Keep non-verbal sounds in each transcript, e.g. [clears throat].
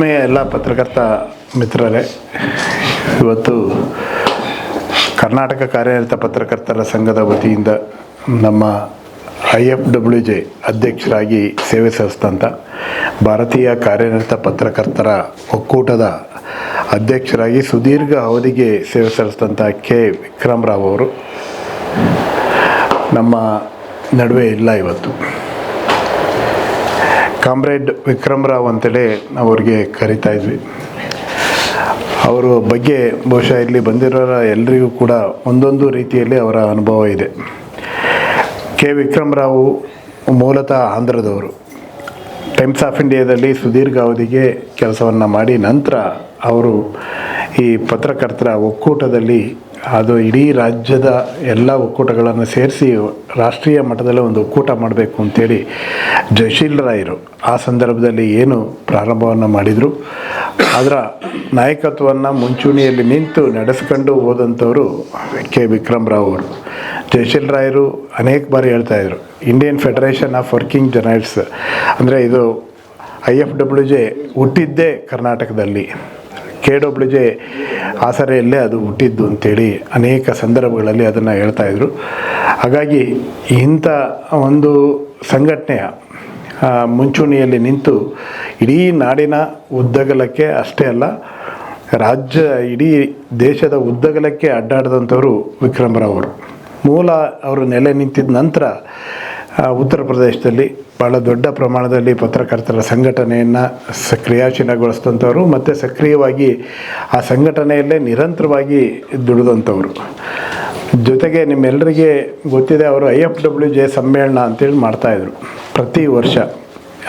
ಆತ್ಮೀಯ ಎಲ್ಲ ಪತ್ರಕರ್ತ ಮಿತ್ರರೇ, ಇವತ್ತು ಕರ್ನಾಟಕ ಕಾರ್ಯನಿರತ ಪತ್ರಕರ್ತರ ಸಂಘದ ವತಿಯಿಂದ ನಮ್ಮ ಐ ಎಫ್ ಡಬ್ಲ್ಯೂ ಜೆ ಅಧ್ಯಕ್ಷರಾಗಿ ಸೇವೆ ಸಲ್ಲಿಸಿದಂಥ ಭಾರತೀಯ ಕಾರ್ಯನಿರತ ಪತ್ರಕರ್ತರ ಒಕ್ಕೂಟದ ಅಧ್ಯಕ್ಷರಾಗಿ ಸುದೀರ್ಘ ಅವಧಿಗೆ ಸೇವೆ ಸಲ್ಲಿಸಿದಂಥ ಕೆ. ವಿಕ್ರಮ್ ರಾವ್ ಅವರು. ನಮ್ಮ ನಡುವೆ ಇಲ್ಲ ಇವತ್ತು. ಕಾಮ್ರೇಡ್ ವಿಕ್ರಮ್ ರಾವ್ ಅಂತೇಳಿ ನಾವು ಅವ್ರಿಗೆ ಕರಿತಾ ಇದ್ವಿ. ಅವರ ಬಗ್ಗೆ ಬಹುಶಃ ಇಲ್ಲಿ ಬಂದಿರೋರ ಎಲ್ಲರಿಗೂ ಕೂಡ ಒಂದೊಂದು ರೀತಿಯಲ್ಲಿ ಅವರ ಅನುಭವ ಇದೆ. ಕೆ ವಿಕ್ರಮ್ ರಾವ್ ಮೂಲತಃ ಆಂಧ್ರದವರು. ಟೈಮ್ಸ್ ಆಫ್ ಇಂಡಿಯಾದಲ್ಲಿ ಸುದೀರ್ಘ ಅವಧಿಗೆ ಕೆಲಸವನ್ನು ಮಾಡಿ ನಂತರ ಅವರು ಈ ಪತ್ರಕರ್ತರ ಒಕ್ಕೂಟದಲ್ಲಿ ಅದು ಇಡೀ ರಾಜ್ಯದ ಎಲ್ಲ ಒಕ್ಕೂಟಗಳನ್ನು ಸೇರಿಸಿ ರಾಷ್ಟ್ರೀಯ ಮಟ್ಟದಲ್ಲಿ ಒಂದು ಒಕ್ಕೂಟ ಮಾಡಬೇಕು ಅಂತೇಳಿ ಜಯಶೀಲ್ ರಾಯರು ಆ ಸಂದರ್ಭದಲ್ಲಿ ಏನು ಪ್ರಾರಂಭವನ್ನು ಮಾಡಿದರು. ಅದರ ನಾಯಕತ್ವವನ್ನು ಮುಂಚೂಣಿಯಲ್ಲಿ ನಿಂತು ನಡೆಸ್ಕೊಂಡು ಹೋದಂಥವರು ಕೆ. ವಿಕ್ರಮ್ ರಾವ್ ಅವರು. ಜಯಶೀಲ್ ರಾಯರು ಅನೇಕ ಬಾರಿ ಹೇಳ್ತಾಯಿದ್ರು Indian Federation of Working Journalists ಅಂದರೆ ಇದು ಐ ಎಫ್ ಡಬ್ಲ್ಯೂ ಜೆ ಹುಟ್ಟಿದ್ದೇ ಕರ್ನಾಟಕದಲ್ಲಿ. ಕೆ ಡಬ್ಲ್ಯೂ ಜೆ ಆಸರೆಯಲ್ಲೇ ಅದು ಹುಟ್ಟಿದ್ದು ಅಂತೇಳಿ ಅನೇಕ ಸಂದರ್ಭಗಳಲ್ಲಿ ಅದನ್ನು ಹೇಳ್ತಾಯಿದ್ರು ಹಾಗಾಗಿ ಇಂಥ ಒಂದು ಸಂಘಟನೆಯ ಮುಂಚೂಣಿಯಲ್ಲಿ ನಿಂತು ಇಡೀ ನಾಡಿನ ಉದ್ದಗಲಕ್ಕೆ ಅಷ್ಟೇ ಅಲ್ಲ, ರಾಜ್ಯ ಇಡೀ ದೇಶದ ಉದ್ದಗಲಕ್ಕೆ ಅಡ್ಡಾಡಿದಂಥವರು ವಿಕ್ರಮರಾವ್ ಅವರು. ಮೂಲ ಅವರು ನೆಲೆ ನಿಂತಿದ್ದ ನಂತರ ಉತ್ತರ ಪ್ರದೇಶದಲ್ಲಿ ಭಾಳ ದೊಡ್ಡ ಪ್ರಮಾಣದಲ್ಲಿ ಪತ್ರಕರ್ತರ ಸಂಘಟನೆಯನ್ನು ಕ್ರಿಯಾಶೀಲಗೊಳಿಸಿದಂಥವ್ರು ಮತ್ತು ಸಕ್ರಿಯವಾಗಿ ಆ ಸಂಘಟನೆಯಲ್ಲೇ ನಿರಂತರವಾಗಿ ದುಡಿದಂಥವ್ರು. ಜೊತೆಗೆ ನಿಮ್ಮೆಲ್ಲರಿಗೆ ಗೊತ್ತಿದೆ ಅವರು ಐ ಎಫ್ ಡಬ್ಲ್ಯೂ ಜೆ ಸಮ್ಮೇಳನ ಅಂತೇಳಿ ಮಾಡ್ತಾಯಿದ್ರು ಪ್ರತಿ ವರ್ಷ.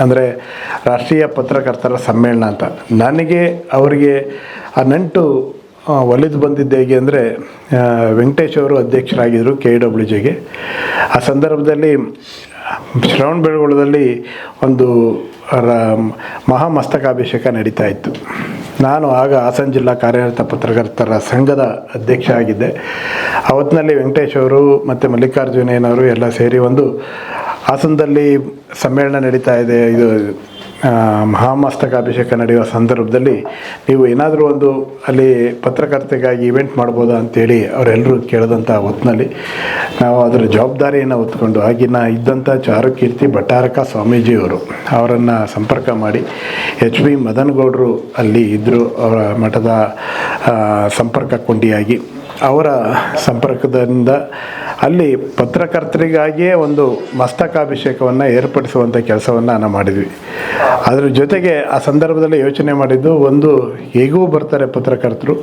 ಅಂದರೆ ರಾಷ್ಟ್ರೀಯ ಪತ್ರಕರ್ತರ ಸಮ್ಮೇಳನ ಅಂತ. ನನಗೆ ಅವರಿಗೆ ಆ ನಂಟು ಒಲಿದು ಬಂದಿದ್ದು ಹೇಗೆ ಅಂದರೆ ವೆಂಕಟೇಶ್ ಅವರು ಅಧ್ಯಕ್ಷರಾಗಿದ್ದರು ಕೆ ಡಬ್ಲ್ಯೂ ಜೆಗೆ. ಆ ಸಂದರ್ಭದಲ್ಲಿ ಶ್ರವಣ ಬೆಳಗೊಳದಲ್ಲಿ ಒಂದು ಮಹಾಮಸ್ತಕಾಭಿಷೇಕ ನಡೀತಾ ಇತ್ತು. ನಾನು ಆಗ ಹಾಸನ ಜಿಲ್ಲಾ ಕಾರ್ಯರತ ಪತ್ರಕರ್ತರ ಸಂಘದ ಅಧ್ಯಕ್ಷ ಆಗಿದ್ದೆ. ಅವತ್ತಿನಲ್ಲಿ ವೆಂಕಟೇಶ್ ಅವರು ಮತ್ತು ಮಲ್ಲಿಕಾರ್ಜುನಯ್ಯನವರು ಎಲ್ಲ ಸೇರಿ ಒಂದು ಹಾಸನದಲ್ಲಿ ಸಮ್ಮೇಳನ ನಡೀತಾ ಇದೆ. ಇದು ಮಹಾಮಸ್ತಕಾಭಿಷೇಕ ನಡೆಯುವ ಸಂದರ್ಭದಲ್ಲಿ ನೀವು ಏನಾದರೂ ಒಂದು ಅಲ್ಲಿ ಪತ್ರಕರ್ತೆಗಾಗಿ ಇವೆಂಟ್ ಮಾಡ್ಬೋದಾ ಅಂತೇಳಿ ಅವರೆಲ್ಲರೂ ಕೇಳಿದಂಥ ಹೊತ್ತಿನಲ್ಲಿ ನಾವು ಅದರ ಜವಾಬ್ದಾರಿಯನ್ನು ಹೊತ್ಕೊಂಡು ಆಗಿನ ಇದ್ದಂಥ ಚಾರುಕೀರ್ತಿ ಭಟ್ಟಾರಕ ಸ್ವಾಮೀಜಿಯವರು ಅವರನ್ನು ಸಂಪರ್ಕ ಮಾಡಿ ಎಚ್ ಬಿ ಮದನಗೌಡರು ಅಲ್ಲಿ ಇದ್ದರು, ಅವರ ಮಠದ ಸಂಪರ್ಕ ಕೊಂಡಿಯಾಗಿ ಅವರ ಸಂಪರ್ಕದಿಂದ ಅಲ್ಲಿ ಪತ್ರಕರ್ತರಿಗಾಗಿಯೇ ಒಂದು ಮಸ್ತಕಾಭಿಷೇಕವನ್ನು ಏರ್ಪಡಿಸುವಂಥ ಕೆಲಸವನ್ನು ನಾನು ಮಾಡಿದ್ವಿ. ಅದರ ಜೊತೆಗೆ ಆ ಸಂದರ್ಭದಲ್ಲಿ ಯೋಚನೆ ಮಾಡಿದ್ದು ಒಂದು ಹೇಗೂ ಬರ್ತಾರೆ ಪತ್ರಕರ್ತರು,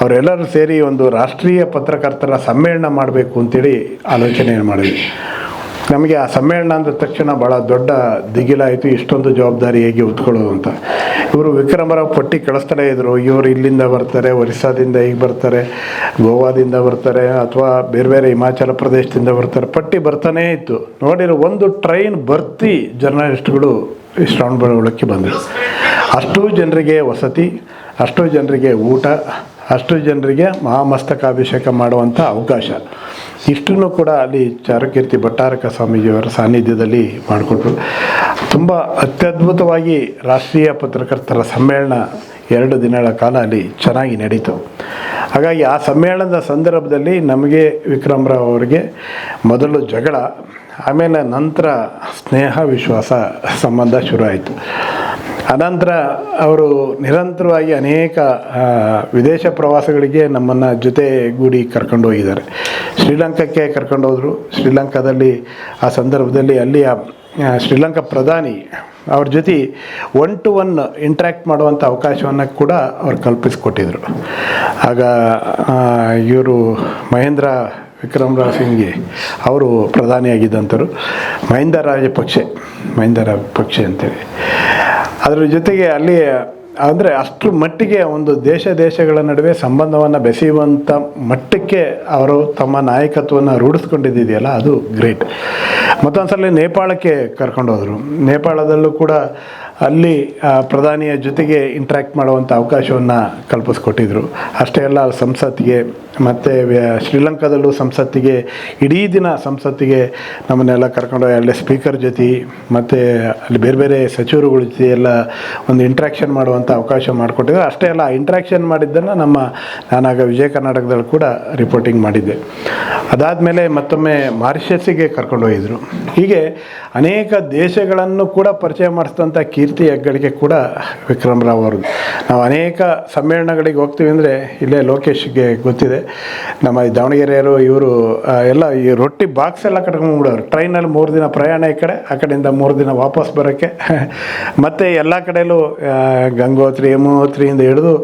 ಅವರೆಲ್ಲರೂ ಸೇರಿ ಒಂದು ರಾಷ್ಟ್ರೀಯ ಪತ್ರಕರ್ತರ ಸಮ್ಮೇಳನ ಮಾಡಬೇಕು ಅಂತೇಳಿ ಆಲೋಚನೆ ಮಾಡಿದ್ವಿ. ನಮಗೆ ಆ ಸಮ್ಮೇಳನ ಅಂದ ತಕ್ಷಣ ಭಾಳ ದೊಡ್ಡ ದಿಗಿಲಾಯಿತು, ಇಷ್ಟೊಂದು ಜವಾಬ್ದಾರಿ ಹೇಗೆ ಹೊತ್ಕೊಳ್ಳೋದು ಅಂತ. ಇವರು ವಿಕ್ರಮರಾವ್ ಪಟ್ಟಿ ಕಳಿಸ್ತಾನೆ ಇದ್ರು. ಇವರು ಇಲ್ಲಿಂದ ಬರ್ತಾರೆ, ಒರಿಸ್ಸಾದಿಂದ ಈಗ ಬರ್ತಾರೆ, ಗೋವಾದಿಂದ ಬರ್ತಾರೆ, ಅಥವಾ ಬೇರೆ ಬೇರೆ ಹಿಮಾಚಲ ಪ್ರದೇಶದಿಂದ ಬರ್ತಾರೆ. ಪಟ್ಟಿ ಬರ್ತಾನೇ ಇತ್ತು. ನೋಡಿರೋ ಒಂದು ಟ್ರೈನ್ ಬರ್ತಿ ಜರ್ನಲಿಸ್ಟ್ಗಳು ಶ್ರವಣ ಬೆಳಗೊಳಕ್ಕೆ ಬಂದರು. ಅಷ್ಟು ಜನರಿಗೆ ವಸತಿ, ಅಷ್ಟು ಜನರಿಗೆ ಊಟ, ಅಷ್ಟು ಜನರಿಗೆ ಮಹಾಮಸ್ತಕಾಭಿಷೇಕ ಮಾಡುವಂಥ ಅವಕಾಶ. ಇಷ್ಟನ್ನು ಕೂಡ ಅಲ್ಲಿ ಚಾರುಕೀರ್ತಿ ಭಟ್ಟಾರಕ ಸ್ವಾಮೀಜಿಯವರ ಸಾನ್ನಿಧ್ಯದಲ್ಲಿ ಮಾಡಿಕೊಟ್ರು. ತುಂಬ ಅತ್ಯದ್ಭುತವಾಗಿ ರಾಷ್ಟ್ರೀಯ ಪತ್ರಕರ್ತರ ಸಮ್ಮೇಳನ ಎರಡು ದಿನಗಳ ಕಾಲ ಅಲ್ಲಿ ಚೆನ್ನಾಗಿ ನಡೀತು. ಹಾಗಾಗಿ ಆ ಸಮ್ಮೇಳನದ ಸಂದರ್ಭದಲ್ಲಿ ನಮಗೆ ವಿಕ್ರಮರಾವ್ ಅವರಿಗೆ ಮೊದಲು ಜಗಳ, ಆಮೇಲೆ ನಂತರ ಸ್ನೇಹ, ವಿಶ್ವಾಸ ಸಂಬಂಧ ಶುರುವಾಯಿತು ಅನಂತರ ಅವರು ನಿರಂತರವಾಗಿ ಅನೇಕ ವಿದೇಶ ಪ್ರವಾಸಗಳಿಗೆ ನಮ್ಮನ್ನು ಜೊತೆಗೂಡಿ ಕರ್ಕೊಂಡು ಹೋಗಿದ್ದಾರೆ. ಶ್ರೀಲಂಕಾಕ್ಕೆ ಕರ್ಕೊಂಡು ಹೋದರು. ಶ್ರೀಲಂಕಾದಲ್ಲಿ, ಆ ಸಂದರ್ಭದಲ್ಲಿ ಅಲ್ಲಿಯ ಶ್ರೀಲಂಕಾ ಪ್ರಧಾನಿ ಅವ್ರ ಜೊತೆ ಒನ್ ಟು ಒನ್ ಇಂಟ್ರ್ಯಾಕ್ಟ್ ಮಾಡುವಂಥ ಅವಕಾಶವನ್ನು ಕೂಡ ಅವ್ರು ಕಲ್ಪಿಸಿಕೊಟ್ಟಿದ್ರು. ಆಗ ಇವರು ಮಹೇಂದ್ರ ವಿಕ್ರಮರಾವ್ ಸಿಂಗ್ಗೆ ಅವರು ಪ್ರಧಾನಿಯಾಗಿದ್ದಂಥವ್ರು. ಮಹಿಂದ ರಾಜಪಕ್ಷೆ ಮಹಿಂದ ರಾಜಪಕ್ಷೆ ಅಂತೇಳಿ. ಅದರ ಜೊತೆಗೆ ಅಲ್ಲಿ, ಅಂದರೆ ಅಷ್ಟರ ಮಟ್ಟಿಗೆ ಒಂದು ದೇಶ ದೇಶಗಳ ನಡುವೆ ಸಂಬಂಧವನ್ನು ಬೆಸೆಯುವಂಥ ಮಟ್ಟಕ್ಕೆ ಅವರು ತಮ್ಮ ನಾಯಕತ್ವವನ್ನು ರೂಢಿಸ್ಕೊಂಡಿದ್ದಿದೆಯಲ್ಲ, ಅದು ಗ್ರೇಟ್. ಮತ್ತೊಂದು ಸಲ ನೇಪಾಳಕ್ಕೆ ಕರ್ಕೊಂಡೋದ್ರು ನೇಪಾಳದಲ್ಲೂ ಕೂಡ ಅಲ್ಲಿ ಪ್ರಧಾನಿಯ ಜೊತೆಗೆ ಇಂಟ್ರ್ಯಾಕ್ಟ್ ಮಾಡುವಂಥ ಅವಕಾಶವನ್ನು ಕಲ್ಪಿಸ್ಕೊಟ್ಟಿದ್ರು. ಅಷ್ಟೇ ಅಲ್ಲ, ಸಂಸತ್ತಿಗೆ ಮತ್ತು ಶ್ರೀಲಂಕಾದಲ್ಲೂ ಸಂಸತ್ತಿಗೆ, ಇಡೀ ದಿನ ಸಂಸತ್ತಿಗೆ ನಮ್ಮನ್ನೆಲ್ಲ ಕರ್ಕೊಂಡು ಅಲ್ಲಿ ಸ್ಪೀಕರ್ ಜೊತೆ, ಮತ್ತು ಅಲ್ಲಿ ಬೇರೆ ಬೇರೆ ಸಚಿವರುಗಳ ಜೊತೆ ಎಲ್ಲ ಒಂದು ಇಂಟ್ರ್ಯಾಕ್ಷನ್ ಮಾಡುವಂಥ ಅವಕಾಶ ಮಾಡಿಕೊಟ್ಟಿದ್ರು. ಅಷ್ಟೇ ಅಲ್ಲ ಇಂಟ್ರ್ಯಾಕ್ಷನ್ ಮಾಡಿದ್ದನ್ನು ನಮ್ಮ ನಾನಾಗ ವಿಜಯ ಕರ್ನಾಟಕದಲ್ಲಿ ಕೂಡ ರಿಪೋರ್ಟಿಂಗ್ ಮಾಡಿದ್ದೆ. ಅದಾದಮೇಲೆ ಮತ್ತೊಮ್ಮೆ ಮಾರಿಷಸ್ಸಿಗೆ ಕರ್ಕೊಂಡು ಹೋಗಿದ್ರು ಹೀಗೆ ಅನೇಕ ದೇಶಗಳನ್ನು ಕೂಡ ಪರಿಚಯ ಮಾಡಿಸಿದಂಥ ಕೀರ್ತಿ ಹೆಗ್ಗಳಿಕೆ ಕೂಡ ವಿಕ್ರಮ್ ರಾವ್ ಅವ್ರದ್ದು. ನಾವು ಅನೇಕ ಸಮ್ಮೇಳನಗಳಿಗೆ ಹೋಗ್ತೀವಿ ಅಂದರೆ ಇಲ್ಲೇ ಲೋಕೇಶ್ಗೆ ಗೊತ್ತಿದೆ. ನಮ್ಮ ಈ ದಾವಣಗೆರೆಯವರು ಇವರು ಎಲ್ಲ ಈ ರೊಟ್ಟಿ ಬಾಕ್ಸ್ ಎಲ್ಲ ಕಟ್ಕೊಂಡ್ಬಿಡೋರು. ಟ್ರೈನಲ್ಲಿ ಮೂರು ದಿನ ಪ್ರಯಾಣ ಈ ಕಡೆ, ಆ ಕಡೆಯಿಂದ ಮೂರು ದಿನ ವಾಪಸ್ ಬರೋಕ್ಕೆ. [laughs] ಮತ್ತು ಎಲ್ಲ ಕಡೆಯಲ್ಲೂ ಗಂಗೋತ್ರಿ, ಯಮುನೋತ್ರಿಯಿಂದ ಹಿಡಿದು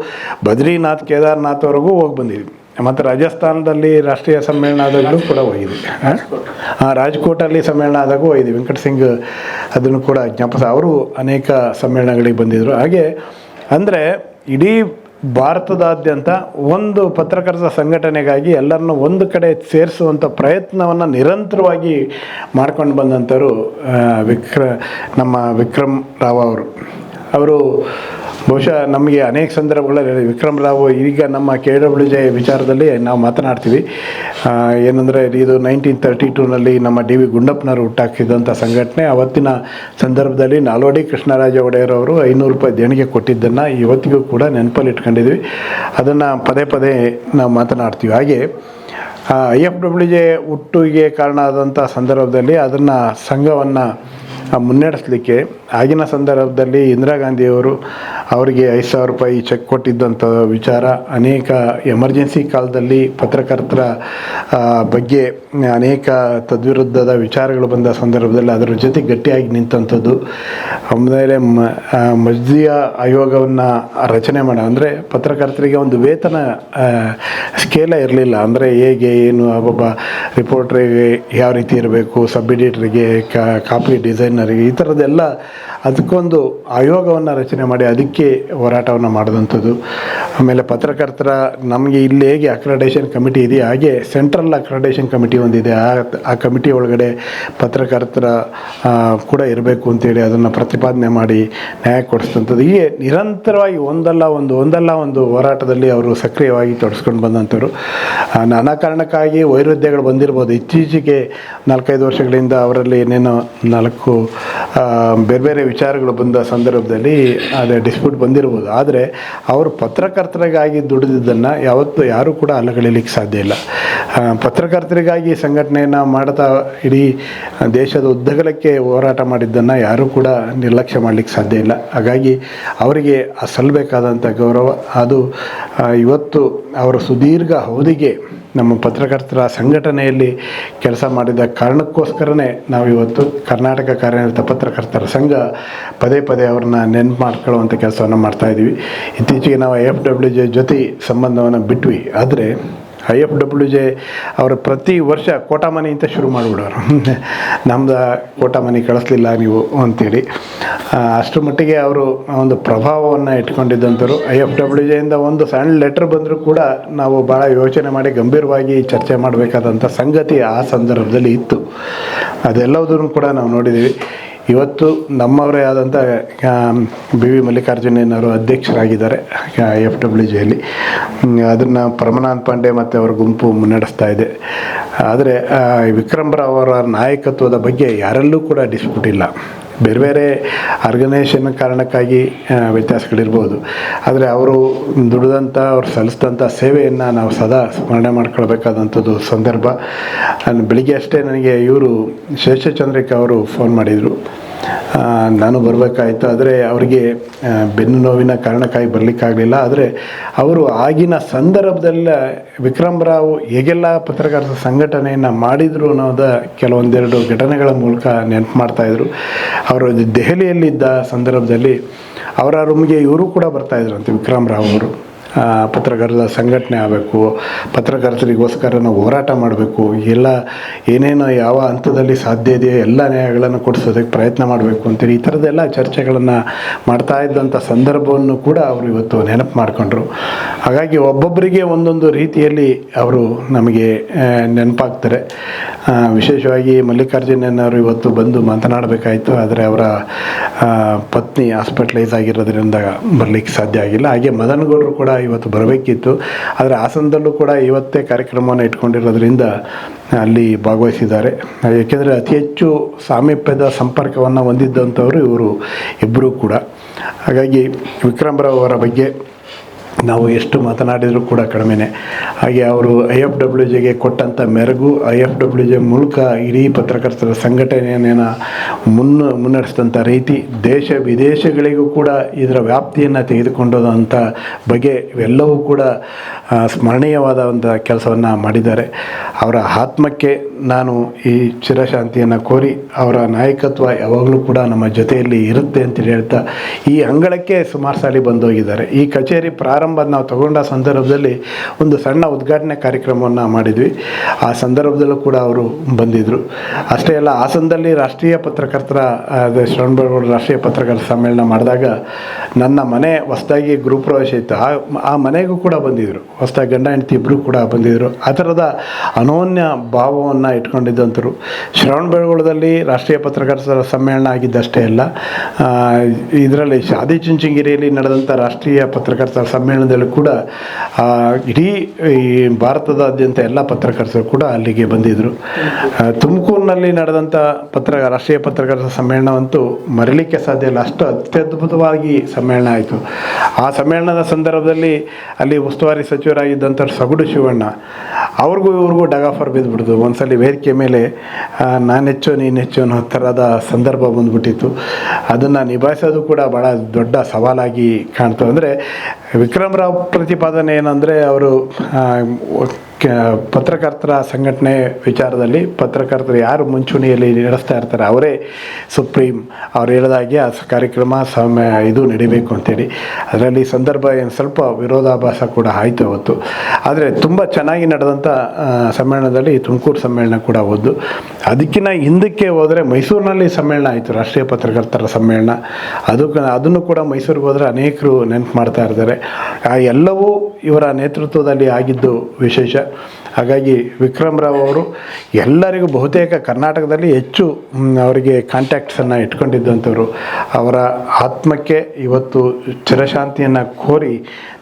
ಬದ್ರಿನಾಥ್ ಕೇದಾರ್ನಾಥ್ವರೆಗೂ ಹೋಗಿ ಬಂದಿದ್ವಿ. ಮತ್ತು ರಾಜಸ್ಥಾನದಲ್ಲಿ ರಾಷ್ಟ್ರೀಯ ಸಮ್ಮೇಳನ ಆದಾಗಲೂ ಕೂಡ ಹೋಗಿದ್ವಿ. ಹಾಂ ರಾಜ್ಕೋಟಲ್ಲಿ ಸಮ್ಮೇಳನ ಆದಾಗೂ ಹೋಗಿದ್ವಿ. ವೆಂಕಟ ಸಿಂಗ್ ಅದನ್ನು ಕೂಡ ಜ್ಞಾಪಿಸ ಅವರು ಅನೇಕ ಸಮ್ಮೇಳನಗಳಿಗೆ ಬಂದಿದ್ದರು. ಹಾಗೆ, ಅಂದರೆ ಇಡೀ ಭಾರತದಾದ್ಯಂತ ಒಂದು ಪತ್ರಕರ್ತರ ಸಂಘಟನೆಗಾಗಿ ಎಲ್ಲರನ್ನೂ ಒಂದು ಕಡೆ ಸೇರಿಸುವಂಥ ಪ್ರಯತ್ನವನ್ನು ನಿರಂತರವಾಗಿ ಮಾಡ್ಕೊಂಡು ಬಂದಂಥವರು ವಿಕ್ರ, ನಮ್ಮ ವಿಕ್ರಮ್ ರಾವ್ ಅವರು. ಅವರು ಬಹುಶಃ ನಮಗೆ ಅನೇಕ ಸಂದರ್ಭಗಳಲ್ಲಿ ವಿಕ್ರಮ್ ರಾವ್ ಈಗ ನಮ್ಮ ಕೆ ಡಬ್ಲ್ಯೂ ಜೆ ವಿಚಾರದಲ್ಲಿ ನಾವು ಮಾತನಾಡ್ತೀವಿ. ಏನಂದರೆ ಇದು ನೈನ್ಟೀನ್ ತರ್ಟಿ ಟೂನಲ್ಲಿ ನಮ್ಮ ಡಿ ವಿ ಗುಂಡಪ್ಪನವರು ಹುಟ್ಟಾಕಿದಂಥ ಸಂಘಟನೆ. ಅವತ್ತಿನ ಸಂದರ್ಭದಲ್ಲಿ ನಾಲ್ವಡಿ ಕೃಷ್ಣರಾಜ ಒಡೆಯರ್ ಅವರು ಐನೂರು ರೂಪಾಯಿ ದೇಣಿಗೆ ಕೊಟ್ಟಿದ್ದನ್ನು ಇವತ್ತಿಗೂ ಕೂಡ ನೆನಪಲ್ಲಿ ಇಟ್ಕೊಂಡಿದ್ವಿ ಅದನ್ನು ಪದೇ ಪದೇ ನಾವು ಮಾತನಾಡ್ತೀವಿ. ಹಾಗೆ ಐ ಎಫ್ ಡಬ್ಲ್ಯೂ ಜೆ ಹುಟ್ಟುಗೆ ಕಾರಣ ಆದಂಥ ಸಂದರ್ಭದಲ್ಲಿ ಅದನ್ನು ಸಂಘವನ್ನು ಮುನ್ನಡೆಸಲಿಕ್ಕೆ ಆಗಿನ ಸಂದರ್ಭದಲ್ಲಿ ಇಂದಿರಾ ಗಾಂಧಿಯವರು ಅವರಿಗೆ ಐದು ಸಾವಿರ ರೂಪಾಯಿ ಚೆಕ್ ಕೊಟ್ಟಿದ್ದಂಥ ವಿಚಾರ ಅನೇಕ ಎಮರ್ಜೆನ್ಸಿ ಕಾಲದಲ್ಲಿ ಪತ್ರಕರ್ತರ ಬಗ್ಗೆ ಅನೇಕ ತದ್ವಿರುದ್ಧದ ವಿಚಾರಗಳು ಬಂದ ಸಂದರ್ಭದಲ್ಲಿ ಅದರ ಜೊತೆ ಗಟ್ಟಿಯಾಗಿ ನಿಂತಂಥದ್ದು. ಆಮೇಲೆ ಮ ಆ, ಮಜ್ದಿಯಾ ಆಯೋಗವನ್ನು ರಚನೆ ಮಾಡ ಅಂದರೆ ಪತ್ರಕರ್ತರಿಗೆ ಒಂದು ವೇತನ ಸ್ಕೇಲ ಇರಲಿಲ್ಲ. ಅಂದರೆ ಹೇಗೆ ಏನು ಒಬ್ಬೊಬ್ಬ ರಿಪೋರ್ಟ್ರಿಗೆ ಯಾವ ರೀತಿ ಇರಬೇಕು ಸಬ್ ಎಡಿಟ್ರಿಗೆ ಕಾಪಿ ಡಿಸೈನರಿಗೆ ಈ ಥರದ್ದೆಲ್ಲ ಅದಕ್ಕೊಂದು ಆಯೋಗವನ್ನು ರಚನೆ ಮಾಡಿ ಅದಕ್ಕೆ ಹೋರಾಟವನ್ನು ಮಾಡಿದಂಥದ್ದು. ಆಮೇಲೆ ಪತ್ರಕರ್ತರ ನಮಗೆ ಇಲ್ಲಿ ಹೇಗೆ ಅಕ್ರಡೇಷನ್ ಕಮಿಟಿ ಇದೆಯಾ ಹಾಗೆ ಸೆಂಟ್ರಲ್ ಅಕ್ರಡೇಷನ್ ಕಮಿಟಿ ಒಂದಿದೆ. ಆ ಆ ಕಮಿಟಿ ಒಳಗಡೆ ಪತ್ರಕರ್ತರ ಕೂಡ ಇರಬೇಕು ಅಂತೇಳಿ ಅದನ್ನು ಪ್ರತಿಪಾದನೆ ಮಾಡಿ ನ್ಯಾಯ ಕೊಡಿಸಿದಂಥದ್ದು. ಹೀಗೆ ನಿರಂತರವಾಗಿ ಒಂದಲ್ಲ ಒಂದು ಒಂದಲ್ಲ ಒಂದು ಹೋರಾಟದಲ್ಲಿ ಅವರು ಸಕ್ರಿಯವಾಗಿ ತೊಡಸ್ಕೊಂಡು ಬಂದಂಥವ್ರು. ನಾನಾ ಕಾರಣಕ್ಕಾಗಿ ವೈರುಧ್ಯಗಳು ಬಂದಿರ್ಬೋದು. ಇತ್ತೀಚೆಗೆ ನಾಲ್ಕೈದು ವರ್ಷಗಳಿಂದ ಅವರಲ್ಲಿ ಏನೇನೋ ನಾಲ್ಕು ಬೇರೆ ಬೇರೆ ಬೇರೆ ವಿಚಾರಗಳು ಬಂದ ಸಂದರ್ಭದಲ್ಲಿ ಅದೇ ಡಿಸ್ಪ್ಯೂಟ್ ಬಂದಿರ್ಬೋದು. ಆದರೆ ಅವರು ಪತ್ರಕರ್ತರಿಗಾಗಿ ದುಡಿದಿದ್ದನ್ನು ಯಾವತ್ತೂ ಯಾರೂ ಕೂಡ ಅಲ್ಲಗಳಿಲಿಕ್ಕೆ ಸಾಧ್ಯ ಇಲ್ಲ. ಪತ್ರಕರ್ತರಿಗಾಗಿ ಸಂಘಟನೆಯನ್ನು ಮಾಡ್ತಾ ಇಡೀ ದೇಶದ ಉದ್ದಗಲಕ್ಕೆ ಹೋರಾಟ ಮಾಡಿದ್ದನ್ನು ಯಾರೂ ಕೂಡ ನಿರ್ಲಕ್ಷ್ಯ ಮಾಡಲಿಕ್ಕೆ ಸಾಧ್ಯ ಇಲ್ಲ. ಹಾಗಾಗಿ ಅವರಿಗೆ ಸಲ್ಲಬೇಕಾದಂಥ ಗೌರವ. ಅದು ಇವತ್ತು ಅವರ ಸುದೀರ್ಘ ಅವಧಿಗೆ ನಮ್ಮ ಪತ್ರಕರ್ತರ ಸಂಘಟನೆಯಲ್ಲಿ ಕೆಲಸ ಮಾಡಿದ ಕಾರಣಕ್ಕೋಸ್ಕರನೇ ನಾವು ಇವತ್ತು ಕರ್ನಾಟಕ ಕಾರ್ಯನಿರತ ಪತ್ರಕರ್ತರ ಸಂಘ ಪದೇ ಪದೇ ಅವ್ರನ್ನ ನೆನ್ಪು ಮಾಡ್ಕೊಳ್ಳುವಂಥ ಕೆಲಸವನ್ನು ಮಾಡ್ತಾಯಿದ್ವಿ ಇತ್ತೀಚೆಗೆ ನಾವು ಎಫ್ ಡಬ್ಲ್ಯೂ ಜೆ ಜೊತೆ ಸಂಬಂಧವನ್ನು ಬಿಟ್ವಿ. ಆದರೆ ಐ ಎಫ್ ಡಬ್ಲ್ಯೂ ಜೆ ಅವರು ಪ್ರತಿ ವರ್ಷ ಕೋಟಾ ಮನೆ ಅಂತ ಶುರು ಮಾಡಿಬಿಡೋರು. [laughs] ನಮ್ದು ಕೋಟಾ ಮನೆ ಕಳಿಸ್ಲಿಲ್ಲ ನೀವು ಅಂತೇಳಿ. ಅಷ್ಟು ಅಷ್ಟರ ಮಟ್ಟಿಗೆ ಅವರು ಒಂದು ಪ್ರಭಾವವನ್ನು ಇಟ್ಕೊಂಡಿದ್ದಂಥರು ಐ ಎಫ್ ಡಬ್ಲ್ಯೂ ಜೆಯಿಂದ ಒಂದು ಸಣ್ಣ ಲೆಟ್ರ್ ಬಂದರೂ ಕೂಡ ನಾವು ಭಾಳ ಯೋಚನೆ ಮಾಡಿ ಗಂಭೀರವಾಗಿ ಚರ್ಚೆ ಮಾಡಬೇಕಾದಂಥ ಸಂಗತಿ ಆ ಸಂದರ್ಭದಲ್ಲಿ ಇತ್ತು. ಅದೆಲ್ಲದನ್ನು ಕೂಡ ನಾವು ನೋಡಿದ್ದೀವಿ. ಇವತ್ತು ನಮ್ಮವರೇ ಆದಂಥ ಬಿ ವಿ ಮಲ್ಲಿಕಾರ್ಜುನಯ್ಯನವರು ಅಧ್ಯಕ್ಷರಾಗಿದ್ದಾರೆ ಎಫ್ ಡಬ್ಲ್ಯೂ ಜಿಯಲ್ಲಿ. ಅದನ್ನು ಪರಮಾನಂದ್ ಪಾಂಡೆ ಮತ್ತು ಅವರ ಗುಂಪು ಮುನ್ನಡೆಸ್ತಾ ಇದೆ. ಆದರೆ ವಿಕ್ರಮ್ ಅವರ ನಾಯಕತ್ವದ ಬಗ್ಗೆ ಯಾರಲ್ಲೂ ಕೂಡ ಡಿಸ್ಪ್ಯೂಟ್ ಇಲ್ಲ. ಬೇರೆ ಬೇರೆ ಆರ್ಗನೈಸೇಷನ್ ಕಾರಣಕ್ಕಾಗಿ ವ್ಯತ್ಯಾಸಗಳಿರ್ಬೋದು. ಆದರೆ ಅವರು ದುಡಿದಂಥ ಅವ್ರು ಸಲ್ಲಿಸಿದಂಥ ಸೇವೆಯನ್ನು ನಾವು ಸದಾ ಸ್ಮರಣೆ ಮಾಡ್ಕೊಳ್ಬೇಕಾದಂಥದ್ದು ಸಂದರ್ಭ. ಬೆಳಿಗ್ಗೆ ಅಷ್ಟೇ ನನಗೆ ಇವರು ಶೇಷಚಂದ್ರಿಕ ಅವರು ಫೋನ್ ಮಾಡಿದರು. ನಾನು ಬರಬೇಕಾಯ್ತು. ಆದರೆ ಅವರಿಗೆ ಬೆನ್ನು ನೋವಿನ ಕಾರಣಕ್ಕಾಗಿ ಬರಲಿಕ್ಕಾಗಲಿಲ್ಲ. ಆದರೆ ಅವರು ಆಗಿನ ಸಂದರ್ಭದಲ್ಲ ವಿಕ್ರಮ್ ರಾವ್ ಹೇಗೆಲ್ಲ ಪತ್ರಕರ್ತರ ಸಂಘಟನೆಯನ್ನು ಮಾಡಿದರು ಅನ್ನೋದ ಕೆಲವೊಂದೆರಡು ಘಟನೆಗಳ ಮೂಲಕ ನೆನಪು ಮಾಡ್ತಾಯಿದ್ರು ಅವರು ದೆಹಲಿಯಲ್ಲಿದ್ದ ಸಂದರ್ಭದಲ್ಲಿ ಅವರ ರೂಮ್ಗೆ ಇವರು ಕೂಡ ಬರ್ತಾಯಿದ್ರು ಅಂತ ರಾವ್ ಅವರು. ಪತ್ರಕರ್ತರ ಸಂಘಟನೆ ಆಗಬೇಕು ಪತ್ರಕರ್ತರಿಗೋಸ್ಕರ ನಾವು ಹೋರಾಟ ಮಾಡಬೇಕು, ಎಲ್ಲ ಏನೇನು ಯಾವ ಹಂತದಲ್ಲಿ ಸಾಧ್ಯ ಇದೆಯೋ ಎಲ್ಲ ನ್ಯಾಯಗಳನ್ನು ಕೊಡಿಸೋದಕ್ಕೆ ಪ್ರಯತ್ನ ಮಾಡಬೇಕು ಅಂತೇಳಿ ಈ ಥರದ್ದೆಲ್ಲ ಚರ್ಚೆಗಳನ್ನು ಮಾಡ್ತಾ ಇದ್ದಂಥ ಸಂದರ್ಭವನ್ನು ಕೂಡ ಅವರು ಇವತ್ತು ನೆನಪು ಮಾಡಿಕೊಂಡ್ರು. ಹಾಗಾಗಿ ಒಬ್ಬೊಬ್ಬರಿಗೆ ಒಂದೊಂದು ರೀತಿಯಲ್ಲಿ ಅವರು ನಮಗೆ ನೆನಪಾಗ್ತಾರೆ. ವಿಶೇಷವಾಗಿ ಮಲ್ಲಿಕಾರ್ಜುನಯ್ಯನವರು ಇವತ್ತು ಬಂದು ಮಾತನಾಡಬೇಕಾಯಿತು, ಆದರೆ ಅವರ ಪತ್ನಿ ಹಾಸ್ಪಿಟಲೈಸ್ ಆಗಿರೋದ್ರಿಂದ ಬರಲಿಕ್ಕೆ ಸಾಧ್ಯ ಆಗಿಲ್ಲ. ಹಾಗೆ ಮದನಗೌಡರು ಕೂಡ ಇವತ್ತು ಬರಬೇಕಿತ್ತು. ಆದರೆ ಹಾಸನದಲ್ಲೂ ಕೂಡ ಇವತ್ತೇ ಕಾರ್ಯಕ್ರಮವನ್ನು ಇಟ್ಕೊಂಡಿರೋದ್ರಿಂದ ಅಲ್ಲಿ ಭಾಗವಹಿಸಿದ್ದಾರೆ. ಏಕೆಂದರೆ ಅತಿ ಹೆಚ್ಚು ಸಾಮೀಪ್ಯದ ಸಂಪರ್ಕವನ್ನು ಹೊಂದಿದ್ದಂಥವರು ಇವರು ಇಬ್ಬರೂ ಕೂಡ. ಹಾಗಾಗಿ ವಿಕ್ರಮರಾವ್ ಅವರ ಬಗ್ಗೆ ನಾವು ಎಷ್ಟು ಮಾತನಾಡಿದರೂ ಕೂಡ ಕಡಿಮೆನೇ. ಹಾಗೆ ಅವರು ಐ ಎಫ್ ಡಬ್ಲ್ಯೂ ಜೆಗೆ ಕೊಟ್ಟಂಥ ಮೆರುಗು ಐ ಎಫ್ ಡಬ್ಲ್ಯೂ ಜೆ ಮೂಲಕ ಇಡೀ ಪತ್ರಕರ್ತರ ಸಂಘಟನೆಯನ್ನು ಮುನ್ನ ಮುನ್ನಡೆಸಿದಂಥ ರೀತಿ ದೇಶ ವಿದೇಶಗಳಿಗೂ ಕೂಡ ಇದರ ವ್ಯಾಪ್ತಿಯನ್ನು ತೆಗೆದುಕೊಂಡಂಥ ಬಗೆ ಇವೆಲ್ಲವೂ ಕೂಡ ಸ್ಮರಣೀಯವಾದ ಒಂದು ಕೆಲಸವನ್ನು ಮಾಡಿದ್ದಾರೆ. ಅವರ ಆತ್ಮಕ್ಕೆ ನಾನು ಈ ಚಿರಶಾಂತಿಯನ್ನು ಕೋರಿ ಅವರ ನಾಯಕತ್ವ ಯಾವಾಗಲೂ ಕೂಡ ನಮ್ಮ ಜೊತೆಯಲ್ಲಿ ಇರುತ್ತೆ ಅಂತೇಳಿ ಹೇಳ್ತಾ ಈ ಅಂಗಳಕ್ಕೆ ಸುಮಾರು ಸಾಲಿ ಬಂದೋಗಿದ್ದಾರೆ. ಈ ಕಚೇರಿ ಪ್ರಾರಂಭ ನಾವು ತಗೊಂಡ ಸಂದರ್ಭದಲ್ಲಿ ಒಂದು ಸಣ್ಣ ಉದ್ಘಾಟನೆ ಕಾರ್ಯಕ್ರಮವನ್ನು ಮಾಡಿದ್ವಿ. ಆ ಸಂದರ್ಭದಲ್ಲೂ ಕೂಡ ಅವರು ಬಂದಿದ್ದರು ಅಷ್ಟೇ ಅಲ್ಲ, ಹಾಸನದಲ್ಲಿ ರಾಷ್ಟ್ರೀಯ ಪತ್ರಕರ್ತರ ಶ್ರವಣಬೆಳಗೊಳ ರಾಷ್ಟ್ರೀಯ ಪತ್ರಕರ್ತರ ಸಮ್ಮೇಳನ ಮಾಡಿದಾಗ ನನ್ನ ಮನೆ ಹೊಸದಾಗಿ ಗೃಹಪ್ರವೇಶ ಇತ್ತು. ಆ ಆ ಮನೆಗೂ ಕೂಡ ಬಂದಿದ್ದರು ಹೊಸದಾಗಿ ಗಂಡ, ಹೆಂಡತಿ ಇಬ್ಬರು ಕೂಡ ಬಂದಿದ್ದರು ಆ ಥರದ ಅನೋನ್ಯ ಭಾವವನ್ನು ಇಟ್ಕೊಂಡಿದ್ದಂಥರು ಶ್ರವಣಬೆಳಗೊಳದಲ್ಲಿ ರಾಷ್ಟ್ರೀಯ ಪತ್ರಕರ್ತರ ಸಮ್ಮೇಳನ ಆಗಿದ್ದಷ್ಟೇ ಅಲ್ಲ ಇದರಲ್ಲಿ ಶಾದಿ ಚುಂಚನಗಿರಿಯಲ್ಲಿ ನಡೆದಂಥ ರಾಷ್ಟ್ರೀಯ ಪತ್ರಕರ್ತರ ಸಮ್ಮೇಳನದಲ್ಲೂ ಕೂಡ ಇಡೀ ಈ ಭಾರತದಾದ್ಯಂತ ಎಲ್ಲ ಪತ್ರಕರ್ತರು ಕೂಡ ಅಲ್ಲಿಗೆ ಬಂದಿದ್ದರು ತುಮಕೂರಿನಲ್ಲಿ ನಡೆದಂಥ ಪತ್ರ, ರಾಷ್ಟ್ರೀಯ ಪತ್ರಕರ್ತರ ಸಮ್ಮೇಳನವಂತೂ ಮರಿಲಿಕ್ಕೆ ಸಾಧ್ಯ ಇಲ್ಲ. ಅಷ್ಟು ಅತ್ಯದ್ಭುತವಾಗಿ ಸಮ್ಮೇಳನ ಆಯಿತು. ಆ ಸಮ್ಮೇಳನದ ಸಂದರ್ಭದಲ್ಲಿ ಅಲ್ಲಿ ಉಸ್ತುವಾರಿ ಸಚಿವರಾಗಿದ್ದಂಥ ಸಗುಡು ಶಿವಣ್ಣ, ಅವ್ರಿಗೂ ಇವ್ರಿಗೂ ಡಗಾಫರ್ ಬಿದ್ದುಬಿಡ್ತು ಒಂದ್ಸಲಿ ವೇದಿಕೆ ಮೇಲೆ ನಾನು ಹೆಚ್ಚು, ನೀನು ಹೆಚ್ಚು ಅನ್ನೋ ಥರದ ಸಂದರ್ಭ ಬಂದ್ಬಿಟ್ಟಿತ್ತು. ಅದನ್ನು ನಿಭಾಯಿಸೋದು ಕೂಡ ಭಾಳ ದೊಡ್ಡ ಸವಾಲಾಗಿ ಕಾಣ್ತು. ಅಂದರೆ ವಿಕ್ರಮ್ ರಾವ್ ಪ್ರತಿಪಾದನೆ ಏನಂದರೆ ಅವರು ಪತ್ರಕರ್ತರ ಸಂಘಟನೆ ವಿಚಾರದಲ್ಲಿ ಪತ್ರಕರ್ತರು ಯಾರು ಮುಂಚೂಣಿಯಲ್ಲಿ ನಡೆಸ್ತಾ ಇರ್ತಾರೆ ಅವರೇ ಸುಪ್ರೀಂ ಅವ್ರು ಹೇಳಿದಾಗೆ ಆ ಕಾರ್ಯಕ್ರಮ ಸಮಯ ಇದು ನಡಿಬೇಕು ಅಂತೇಳಿ. ಅದರಲ್ಲಿ ಸಂದರ್ಭ ಏನು ಸ್ವಲ್ಪ ವಿರೋಧಾಭಾಸ ಕೂಡ ಆಯಿತು ಅವತ್ತು. ಆದರೆ ತುಂಬ ಚೆನ್ನಾಗಿ ನಡೆದಂಥ ಸಮ್ಮೇಳನದಲ್ಲಿ ತುಮಕೂರು ಸಮ್ಮೇಳನ ಕೂಡ ಹೋದ್ದು. ಅದಕ್ಕಿಂತ ಹಿಂದಕ್ಕೆ ಹೋದರೆ ಮೈಸೂರಿನಲ್ಲಿ ಸಮ್ಮೇಳನ ಆಯಿತು, ರಾಷ್ಟ್ರೀಯ ಪತ್ರಕರ್ತರ ಸಮ್ಮೇಳನ. ಅದು ಅದನ್ನು ಕೂಡ ಮೈಸೂರಿಗೆ ಹೋದರೆ ಅನೇಕರು ನೆನಪು ಮಾಡ್ತಾ ಇರ್ತಾರೆ. ಆ ಎಲ್ಲವೂ ಇವರ ನೇತೃತ್ವದಲ್ಲಿ ಆಗಿದ್ದು ವಿಶೇಷ. ಹಾಗಾಗಿ ವಿಕ್ರಮ್ ರಾವ್ ಅವರು ಎಲ್ಲರಿಗೂ ಬಹುತೇಕ ಕರ್ನಾಟಕದಲ್ಲಿ ಹೆಚ್ಚು ಅವರಿಗೆ ಕಾಂಟ್ಯಾಕ್ಟ್ಸನ್ನು ಇಟ್ಕೊಂಡಿದ್ದಂಥವ್ರು. ಅವರ ಆತ್ಮಕ್ಕೆ ಇವತ್ತು ಚಿರಶಾಂತಿಯನ್ನು ಕೋರಿ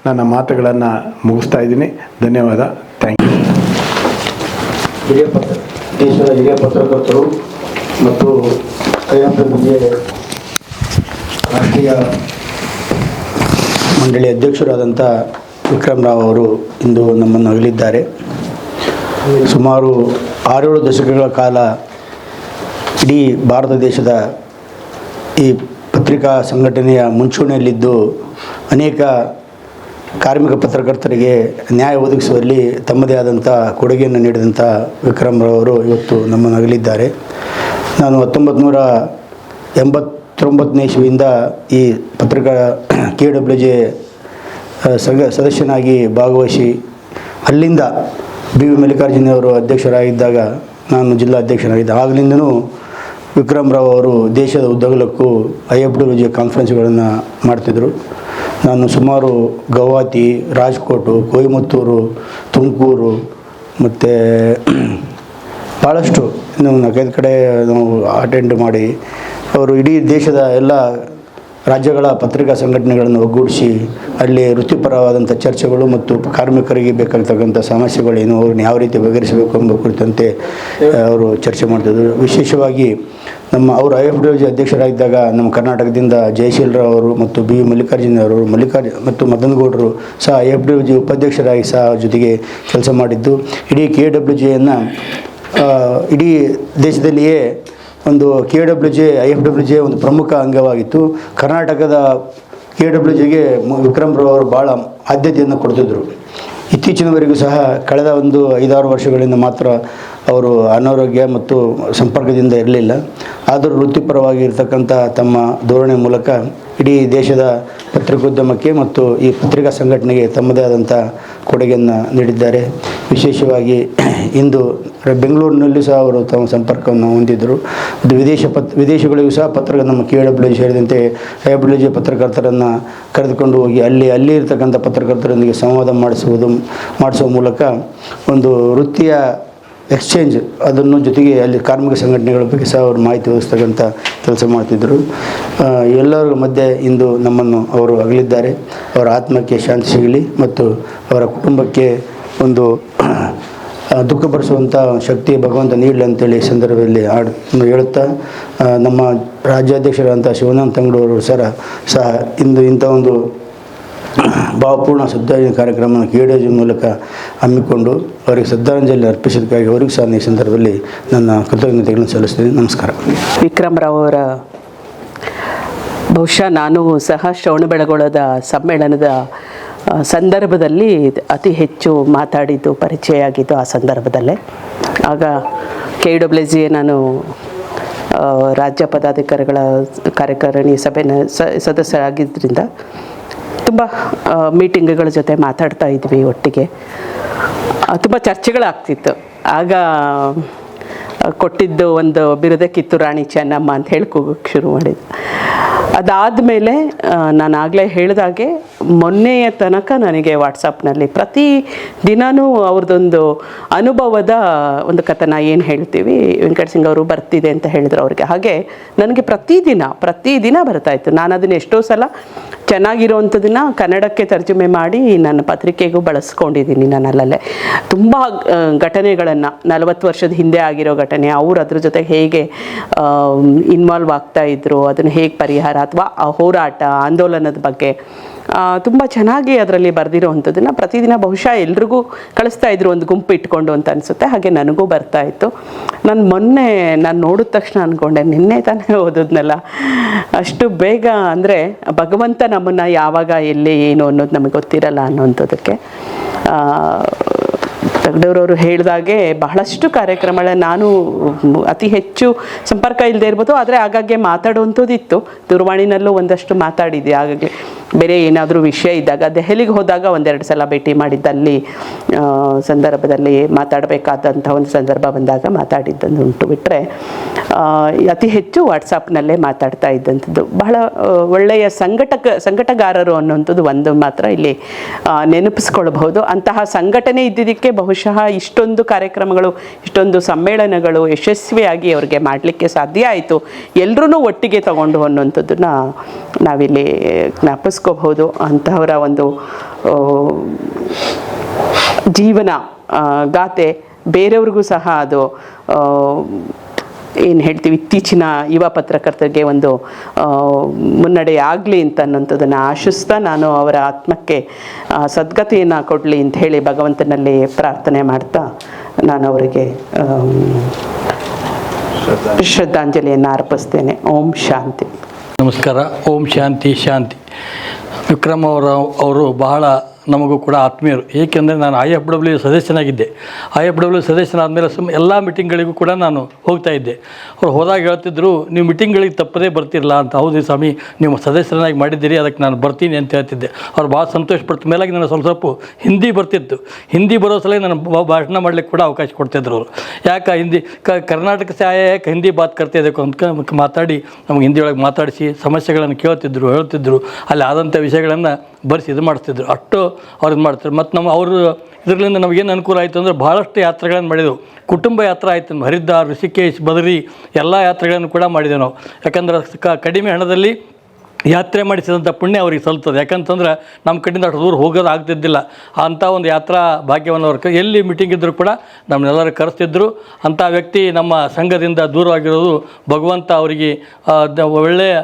ನನ್ನ ಮಾತುಗಳನ್ನು ಮುಗಿಸ್ತಾ ಇದ್ದೀನಿ. ಧನ್ಯವಾದ. ಥ್ಯಾಂಕ್ ಯು ಹಿರಿಯ ಪತ್ರ, ದೇಶದ ಹಿರಿಯ ಪತ್ರಕರ್ತರು ಮತ್ತು ರಾಷ್ಟ್ರೀಯ ಮಂಡಳಿ ಅಧ್ಯಕ್ಷರಾದಂಥ ವಿಕ್ರಮ್ ರಾವ್ ಅವರು ಇಂದು ನಮ್ಮನ್ನು ಅಗಲಿದ್ದಾರೆ. ಸುಮಾರು ಆರೇಳು ದಶಕಗಳ ಕಾಲ ಇಡೀ ಭಾರತ ದೇಶದ ಈ ಪತ್ರಿಕಾ ಸಂಘಟನೆಯ ಮುಂಚೂಣಿಯಲ್ಲಿದ್ದು ಅನೇಕ ಕಾರ್ಮಿಕ ಪತ್ರಕರ್ತರಿಗೆ ನ್ಯಾಯ ಒದಗಿಸುವಲ್ಲಿ ತಮ್ಮದೇ ಆದಂಥ ಕೊಡುಗೆಯನ್ನು ನೀಡಿದಂಥ ವಿಕ್ರಮ್ ರವರು ಇವತ್ತು ನಮ್ಮ ಅಗಲಿದ್ದಾರೆ ನಾನು ಹತ್ತೊಂಬತ್ತು ನೂರ ಎಂಬತ್ತೊಂಬತ್ತನೇ ಇಸ್ವಿಯಿಂದ ಈ ಪತ್ರಿಕಾ [clears throat] ಕೆ ಡಬ್ಲ್ಯೂ ಜೆ ಸದಸ್ಯನಾಗಿ ಭಾಗವಹಿಸಿ ಅಲ್ಲಿಂದ ಬಿ ವಿ ಮಲ್ಲಿಕಾರ್ಜುನ ಅವರು ಅಧ್ಯಕ್ಷರಾಗಿದ್ದಾಗ ನಾನು ಜಿಲ್ಲಾ ಅಧ್ಯಕ್ಷನಾಗಿದ್ದೆ. ಆಗಲಿಂದನೂ ವಿಕ್ರಮ್ ರಾವ್ ಅವರು ದೇಶದ ಉದ್ದಗಲಕ್ಕೂ ಐ ಎಫ್ ಡಬ್ಲ್ಯೂ ಕಾನ್ಫರೆನ್ಸ್ಗಳನ್ನು ಮಾಡ್ತಿದ್ದರು ನಾನು ಸುಮಾರು ಗೌಹಾತಿ ರಾಜ್ಕೋಟು, ಕೊಯಮತ್ತೂರು, ತುಮಕೂರು ಮತ್ತು ಭಾಳಷ್ಟು [clears throat] ಇನ್ನು ನಾಲ್ಕೈದು ಕಡೆ ನಾವು ಅಟೆಂಡ್ ಮಾಡಿ. ಅವರು ಇಡೀ ದೇಶದ ಎಲ್ಲ ರಾಜ್ಯಗಳ ಪತ್ರಿಕಾ ಸಂಘಟನೆಗಳನ್ನು ಒಗ್ಗೂಡಿಸಿ ಅಲ್ಲಿ ವೃತ್ತಿಪರವಾದಂಥ ಚರ್ಚೆಗಳು ಮತ್ತು ಕಾರ್ಮಿಕರಿಗೆ ಬೇಕಾಗ್ತಕ್ಕಂಥ ಸಮಸ್ಯೆಗಳೇನು ಅವ್ರನ್ನ ಯಾವ ರೀತಿ ಬಗೆಹರಿಸಬೇಕು ಎಂಬ ಕುರಿತಂತೆ ಅವರು ಚರ್ಚೆ ಮಾಡ್ತಿದ್ದರು ವಿಶೇಷವಾಗಿ ನಮ್ಮ ಅವರು ಐ ಎಫ್ ಡಿ ಜಿ ಅಧ್ಯಕ್ಷರಾಗಿದ್ದಾಗ ನಮ್ಮ ಕರ್ನಾಟಕದಿಂದ ಜಯಶೀಲರಾವ್ ಅವರು ಮತ್ತು ಬಿ ವಿ ಮಲ್ಲಿಕಾರ್ಜುನ ಅವರು ಮಲ್ಲಿಕಾರ್ಜು ಮತ್ತು ಮದನಗೌಡರು ಸಹ ಐ ಎಫ್ ಡಿ ಜಿ ಉಪಾಧ್ಯಕ್ಷರಾಗಿ ಸಹ ಜೊತೆಗೆ ಕೆಲಸ ಮಾಡಿದ್ದು. ಇಡೀ ಕೆ ಡಬ್ಲ್ಯೂ ಜಿಯನ್ನು ಇಡೀ ದೇಶದಲ್ಲಿಯೇ ಒಂದು K W J I F W J ಒಂದು ಪ್ರಮುಖ ಅಂಗವಾಗಿತ್ತು. ಕರ್ನಾಟಕದ ಕೆ ಡಬ್ಲ್ಯೂ ಜೆಗೆ ವಿಕ್ರಮ್ ರಾವ್ ಅವರು ಭಾಳ ಆದ್ಯತೆಯನ್ನು ಕೊಡ್ತಿದ್ದರು ಇತ್ತೀಚಿನವರೆಗೂ ಸಹ ಕಳೆದ ಒಂದು ಐದಾರು ವರ್ಷಗಳಿಂದ ಮಾತ್ರ ಅವರು ಅನಾರೋಗ್ಯ ಮತ್ತು ಸಂಪರ್ಕದಿಂದ ಇರಲಿಲ್ಲ. ಆದರೂ ವೃತ್ತಿಪರವಾಗಿ ಇರತಕ್ಕಂಥ ತಮ್ಮ ಧೋರಣೆ ಮೂಲಕ ಇಡೀ ದೇಶದ ಪತ್ರಿಕೋದ್ಯಮಕ್ಕೆ ಮತ್ತು ಈ ಪತ್ರಿಕಾ ಸಂಘಟನೆಗೆ ತಮ್ಮದೇ ಆದಂಥ ಕೊಡುಗೆಯನ್ನು ನೀಡಿದ್ದಾರೆ. ವಿಶೇಷವಾಗಿ ಇಂದು ಬೆಂಗಳೂರಿನಲ್ಲೂ ಸಹ ಅವರು ತಮ್ಮ ಸಂಪರ್ಕವನ್ನು ಹೊಂದಿದ್ದರು. ಮತ್ತು ವಿದೇಶ ಪತ್, ವಿದೇಶಗಳಿಗೂ ಸಹ ಪತ್ರ ನಮ್ಮ ಕೆ ಡಬ್ಲ್ಯೂ ಸೇರಿದಂತೆ ಐ ಡಬ್ಲ್ಯೂ ಜಿ ಪತ್ರಕರ್ತರನ್ನು ಕರೆದುಕೊಂಡು ಹೋಗಿ ಅಲ್ಲಿ ಅಲ್ಲಿ ಇರ್ತಕ್ಕಂಥ ಪತ್ರಕರ್ತರೊಂದಿಗೆ ಸಂವಾದ ಮಾಡಿಸುವುದು, ಮಾಡಿಸುವ ಮೂಲಕ ಒಂದು ವೃತ್ತಿಯ ಎಕ್ಸ್ಚೇಂಜ್ ಅದನ್ನು ಜೊತೆಗೆ ಅಲ್ಲಿ ಕಾರ್ಮಿಕ ಸಂಘಟನೆಗಳ ಬಗ್ಗೆ ಸಹ ಅವರು ಮಾಹಿತಿ ಒದಗಿಸ್ತಕ್ಕಂಥ ಕೆಲಸ ಮಾಡ್ತಿದ್ದರು. ಎಲ್ಲರ ಮಧ್ಯೆ ಇಂದು ನಮ್ಮನ್ನು ಅವರು ಅಗಲಿದ್ದಾರೆ. ಅವರ ಆತ್ಮಕ್ಕೆ ಶಾಂತಿ ಸಿಗಲಿ ಮತ್ತು ಅವರ ಕುಟುಂಬಕ್ಕೆ ಒಂದು ದುಃಖ ದುಃಖಪಡಿಸುವಂಥ ಶಕ್ತಿ ಭಗವಂತ ನೀಡಲಿ ಅಂತೇಳಿ ಈ ಸಂದರ್ಭದಲ್ಲಿ ಹಾಡು ಹೇಳುತ್ತಾ ನಮ್ಮ ರಾಜ್ಯಾಧ್ಯಕ್ಷರಾದಂಥ ಶಿವನಾಥ್ ತಂಗಡೂರು ಸರ ಸಹ ಇಂದು ಇಂಥ ಒಂದು ಭಾವಪೂರ್ಣ ಶ್ರದ್ಧಾಂಜಲಿ ಕಾರ್ಯಕ್ರಮವನ್ನು ಕೇಡೋಜಿ ಮೂಲಕ ಹಮ್ಮಿಕೊಂಡು ಅವರಿಗೆ ಶ್ರದ್ಧಾಂಜಲಿ ಅರ್ಪಿಸಿದ್ದಕ್ಕಾಗಿ ಅವರಿಗೆ ಸಹ ಈ ಸಂದರ್ಭದಲ್ಲಿ ನನ್ನ ಕೃತಜ್ಞತೆಗಳನ್ನು ಸಲ್ಲಿಸ್ತೀನಿ. ನಮಸ್ಕಾರ. ವಿಕ್ರಮ್ ರಾವ್ ಅವರ ಬಹುಶಃ ನಾನು ಸಹ ಶ್ರವಣಬೆಳಗೊಳದ ಸಮ್ಮೇಳನದ ಸಂದರ್ಭದಲ್ಲಿ ಅತಿ ಹೆಚ್ಚು ಮಾತಾಡಿದ್ದು, ಪರಿಚಯ ಆಗಿದ್ದು ಆ ಸಂದರ್ಭದಲ್ಲೇ. ಆಗ ಕೆ ಡಬ್ಲ್ಯೂ ಜಿ ನಾನು ರಾಜ್ಯ ಪದಾಧಿಕಾರಿಗಳ ಕಾರ್ಯಕಾರಿಣಿ ಸಭೆ ಸದಸ್ಯರಾಗಿದ್ದರಿಂದ ತುಂಬ ಮೀಟಿಂಗ್ಗಳ ಜೊತೆ ಮಾತಾಡ್ತಾ ಇದ್ವಿ ಒಟ್ಟಿಗೆ. ತುಂಬ ಚರ್ಚೆಗಳಾಗ್ತಿತ್ತು. ಆಗ ಕೊಟ್ಟಿದ್ದು ಒಂದು ಬಿರುದೆ ಕಿತ್ತು ರಾಣಿ ಚೆನ್ನಮ್ಮ ಅಂತ ಹೇಳಿ ಶುರು ಮಾಡಿದ್ದು. ಅದಾದಮೇಲೆ ನಾನು ಆಗಲೇ ಹೇಳಿದಾಗೆ, ಮೊನ್ನೆಯ ತನಕ ನನಗೆ ವಾಟ್ಸಪ್ನಲ್ಲಿ ಪ್ರತಿ ದಿನವೂ ಅವ್ರದ್ದೊಂದು ಅನುಭವದ ಒಂದು ಕಥನ ಏನು ಹೇಳ್ತೀವಿ, ವೆಂಕಟ ಸಿಂಗ್ ಅವರು ಬರ್ತಿದೆ ಅಂತ ಹೇಳಿದ್ರು ಅವ್ರಿಗೆ. ಹಾಗೆ, ನನಗೆ ಪ್ರತಿದಿನ ಪ್ರತಿದಿನ ಬರ್ತಾಯಿತ್ತು ನಾನು ಅದನ್ನು ಎಷ್ಟೋ ಸಲ ಚೆನ್ನಾಗಿರೋವಂಥದ್ದನ್ನ ಕನ್ನಡಕ್ಕೆ ತರ್ಜುಮೆ ಮಾಡಿ ನನ್ನ ಪತ್ರಿಕೆಗೂ ಬಳಸ್ಕೊಂಡಿದ್ದೀನಿ ನಾನು ಅಲ್ಲಲ್ಲೇ. ತುಂಬ ಘಟನೆಗಳನ್ನು, ನಲವತ್ತು ವರ್ಷದ ಹಿಂದೆ ಆಗಿರೋ ಘಟನೆ, ಅವರು ಅದ್ರ ಜೊತೆ ಹೇಗೆ ಇನ್ವಾಲ್ವ್ ಆಗ್ತಾ ಇದ್ರು, ಅದನ್ನು ಹೇಗೆ ಪರಿಹಾರ, ಅಥವಾ ಆ ಹೋರಾಟ, ಆಂದೋಲನದ ಬಗ್ಗೆ. ತುಂಬ ಚೆನ್ನಾಗಿ ಅದರಲ್ಲಿ ಬರೆದಿರೋವಂಥದ್ದನ್ನ ಪ್ರತಿದಿನ ಬಹುಶಃ ಎಲ್ರಿಗೂ ಕಳಿಸ್ತಾ ಇದ್ರು ಒಂದು ಗುಂಪು ಇಟ್ಕೊಂಡು ಅಂತ ಅನಿಸುತ್ತೆ. ಹಾಗೆ ನನಗೂ ಬರ್ತಾ ಇತ್ತು. ನಾನು ಮೊನ್ನೆ ನಾನು ನೋಡಿದ ತಕ್ಷಣ ಅಂದ್ಕೊಂಡೆ ನಿನ್ನೆ ತಾನೇ [laughs] ಓದಿದ್ನಲ್ಲ. ಅಷ್ಟು ಬೇಗ ಅಂದರೆ ಭಗವಂತ ನಮ್ಮನ್ನು ಯಾವಾಗ, ಎಲ್ಲಿ, ಏನು ಅನ್ನೋದು ನಮಗೆ ಗೊತ್ತಿರಲ್ಲ ಅನ್ನೋಂಥದ್ದಕ್ಕೆ. ತಗಡೂರವರು ಹೇಳಿದಾಗೆ ಬಹಳಷ್ಟು ಕಾರ್ಯಕ್ರಮಗಳ ನಾನು ಅತಿ ಹೆಚ್ಚು ಸಂಪರ್ಕ ಇಲ್ಲದೆ ಇರ್ಬೋದು, ಆದರೆ ಆಗಾಗ್ಗೆ ಮಾತಾಡುವಂಥದ್ದು ಇತ್ತು ದೂರವಾಣಿನಲ್ಲೂ ಒಂದಷ್ಟು ಮಾತಾಡಿದ್ದೆ. ಆಗಾಗ್ಗೆ ಬೇರೆ ಏನಾದರೂ ವಿಷಯ ಇದ್ದಾಗ ದೆಹಲಿಗೆ ಹೋದಾಗ ಒಂದೆರಡು ಸಲ ಭೇಟಿ ಮಾಡಿದ್ದಲ್ಲಿ ಸಂದರ್ಭದಲ್ಲಿ ಮಾತಾಡಬೇಕಾದಂಥ ಒಂದು ಸಂದರ್ಭ ಬಂದಾಗ ಮಾತಾಡಿದ್ದನ್ನು ಉಂಟು ಬಿಟ್ಟರೆ ಅತಿ ಹೆಚ್ಚು ವಾಟ್ಸಾಪ್ನಲ್ಲೇ ಮಾತಾಡ್ತಾ ಇದ್ದಂಥದ್ದು. ಬಹಳ ಒಳ್ಳೆಯ ಸಂಘಟಕ, ಸಂಘಟಗಾರರು ಅನ್ನುವಂಥದ್ದು ಒಂದು ಮಾತ್ರ ಇಲ್ಲಿ ನೆನಪಿಸ್ಕೊಳ್ಬಹುದು. ಅಂತಹ ಸಂಘಟನೆ ಇದ್ದಿದ್ದಕ್ಕೆ ಬಹುಶಃ ಇಷ್ಟೊಂದು ಕಾರ್ಯಕ್ರಮಗಳು, ಇಷ್ಟೊಂದು ಸಮ್ಮೇಳನಗಳು ಯಶಸ್ವಿಯಾಗಿ ಅವ್ರಿಗೆ ಮಾಡಲಿಕ್ಕೆ ಸಾಧ್ಯ ಆಯಿತು. ಎಲ್ಲರೂ ಒಟ್ಟಿಗೆ ತಗೊಂಡು ಅನ್ನುವಂಥದ್ದನ್ನ ನಾವಿಲ್ಲಿ ಜ್ಞಾಪಿಸ್ಕೋಬಹುದು ಅಂತಹವರ ಒಂದು ಜೀವನ ಗಾತೆ ಗಾಥೆ ಬೇರೆಯವ್ರಿಗೂ ಸಹ ಅದು ಏನು ಹೇಳ್ತೀವಿ ಇತ್ತೀಚಿನ ಯುವ ಪತ್ರಕರ್ತರಿಗೆ ಒಂದು ಮುನ್ನಡೆ ಆಗಲಿ ಅಂತ ಅನ್ನೋಂಥದ್ದನ್ನು ಆಶಿಸ್ತಾ ನಾನು ಅವರ ಆತ್ಮಕ್ಕೆ ಸದ್ಗತಿಯನ್ನು ಕೊಡಲಿ ಅಂತ ಹೇಳಿ ಭಗವಂತನಲ್ಲಿ ಪ್ರಾರ್ಥನೆ ಮಾಡ್ತಾ ನಾನು ಅವರಿಗೆ ಶ್ರದ್ಧಾಂಜಲಿಯನ್ನು ಅರ್ಪಿಸ್ತೇನೆ. ಓಂ ಶಾಂತಿ. ನಮಸ್ಕಾರ. ಓಂ ಶಾಂತಿ ಶಾಂತಿ. ವಿಕ್ರಮ್ ಅವರ ಅವರು ಬಹಳ ನಮಗೂ ಕೂಡ ಆತ್ಮೀಯರು. ಏಕೆಂದರೆ ನಾನು ಐ ಎಫ್ ಡಬ್ಲ್ಯೂ ಸದಸ್ಯನಾಗಿದ್ದೆ. ಐ ಎಫ್ ಡಬ್ಲ್ಯೂ ಸದಸ್ಯನಾದಮೇಲೆ ಸುಮ್ ಎಲ್ಲ ಮೀಟಿಂಗ್ಗಳಿಗೂ ಕೂಡ ನಾನು ಹೋಗ್ತಾ ಇದ್ದೆ. ಅವ್ರು ಹೋದಾಗ ಹೇಳ್ತಿದ್ರು, ನೀವು ಮೀಟಿಂಗ್ಗಳಿಗೆ ತಪ್ಪದೇ ಬರ್ತಿರಲ್ಲ ಅಂತ. ಹೌದು ಸ್ವಾಮಿ, ನೀವು ಸದಸ್ಯರನ್ನಾಗಿ ಮಾಡಿದ್ದೀರಿ, ಅದಕ್ಕೆ ನಾನು ಬರ್ತೀನಿ ಅಂತ ಹೇಳ್ತಿದ್ದೆ. ಅವ್ರು ಭಾಳ ಸಂತೋಷ ಪಡ್ತು. ಮೇಲಾಗಿ ನನಗೆ ಸ್ವಲ್ಪ ಸ್ವಲ್ಪ ಹಿಂದಿ ಬರ್ತಿತ್ತು. ಹಿಂದಿ ಬರೋ ಸಲ ನಾನು ಭಾಷಣ ಮಾಡಲಿಕ್ಕೆ ಕೂಡ ಅವಕಾಶ ಕೊಡ್ತಿದ್ರು ಅವರು. ಯಾಕೆ ಹಿಂದಿ, ಕ, ಕರ್ನಾಟಕ ಸಹಾಯ ಯಾಕೆ ಹಿಂದಿ ಬಾತ್ ಕರ್ತಾ ಇದಕ್ಕೆ ಅಂತ ಮಾತಾಡಿ, ನಮ್ಗೆ ಹಿಂದಿ ಒಳಗೆ ಮಾತಾಡಿಸಿ, ಸಮಸ್ಯೆಗಳನ್ನು ಕೇಳ್ತಿದ್ರು, ಹೇಳ್ತಿದ್ರು, ಅಲ್ಲಿ ಆದಂಥ ವಿಷಯಗಳನ್ನು ಬರೆಸಿ ಇದು ಮಾಡಿಸ್ತಿದ್ರು. ಅಷ್ಟು ಅವ್ರು ಇದು ಮಾಡ್ತಾರೆ. ಮತ್ತು ನಮ್ಮ ಅವರು ಇದರಿಂದ ನಮಗೇನು ಅನುಕೂಲ ಆಯಿತು ಅಂದರೆ ಭಾಳಷ್ಟು ಯಾತ್ರೆಗಳನ್ನು ಮಾಡಿದೆವು. ಕುಟುಂಬ ಯಾತ್ರೆ ಆಯಿತು ಹರಿದ್ದಾರ್ ಋಷಿಕೇಶ್ ಬದರಿ ಎಲ್ಲ ಯಾತ್ರೆಗಳನ್ನು ಕೂಡ ಮಾಡಿದೆವು ನಾವು. ಯಾಕಂದ್ರೆ ಕಡಿಮೆ ಹಣದಲ್ಲಿ ಯಾತ್ರೆ ಮಾಡಿಸಿದಂಥ ಪುಣ್ಯ ಅವ್ರಿಗೆ ಸಲ್ತದೆ. ಯಾಕಂತಂದ್ರೆ ನಮ್ಮ ಕಡೆಯಿಂದ ಅಷ್ಟು ದೂರ ಹೋಗೋದು ಆಗ್ತಿದ್ದಿಲ್ಲ. ಅಂಥ ಒಂದು ಯಾತ್ರಾ ಭಾಗ್ಯವನ್ನು ಅವ್ರ ಎಲ್ಲಿ ಮೀಟಿಂಗ್ ಇದ್ದರೂ ಕೂಡ ನಮ್ಮನ್ನೆಲ್ಲರೂ ಕರೆಸ್ತಿದ್ರು. ಅಂಥ ವ್ಯಕ್ತಿ ನಮ್ಮ ಸಂಘದಿಂದ ದೂರವಾಗಿರೋದು ಭಗವಂತ ಅವರಿಗೆ ಒಳ್ಳೆಯ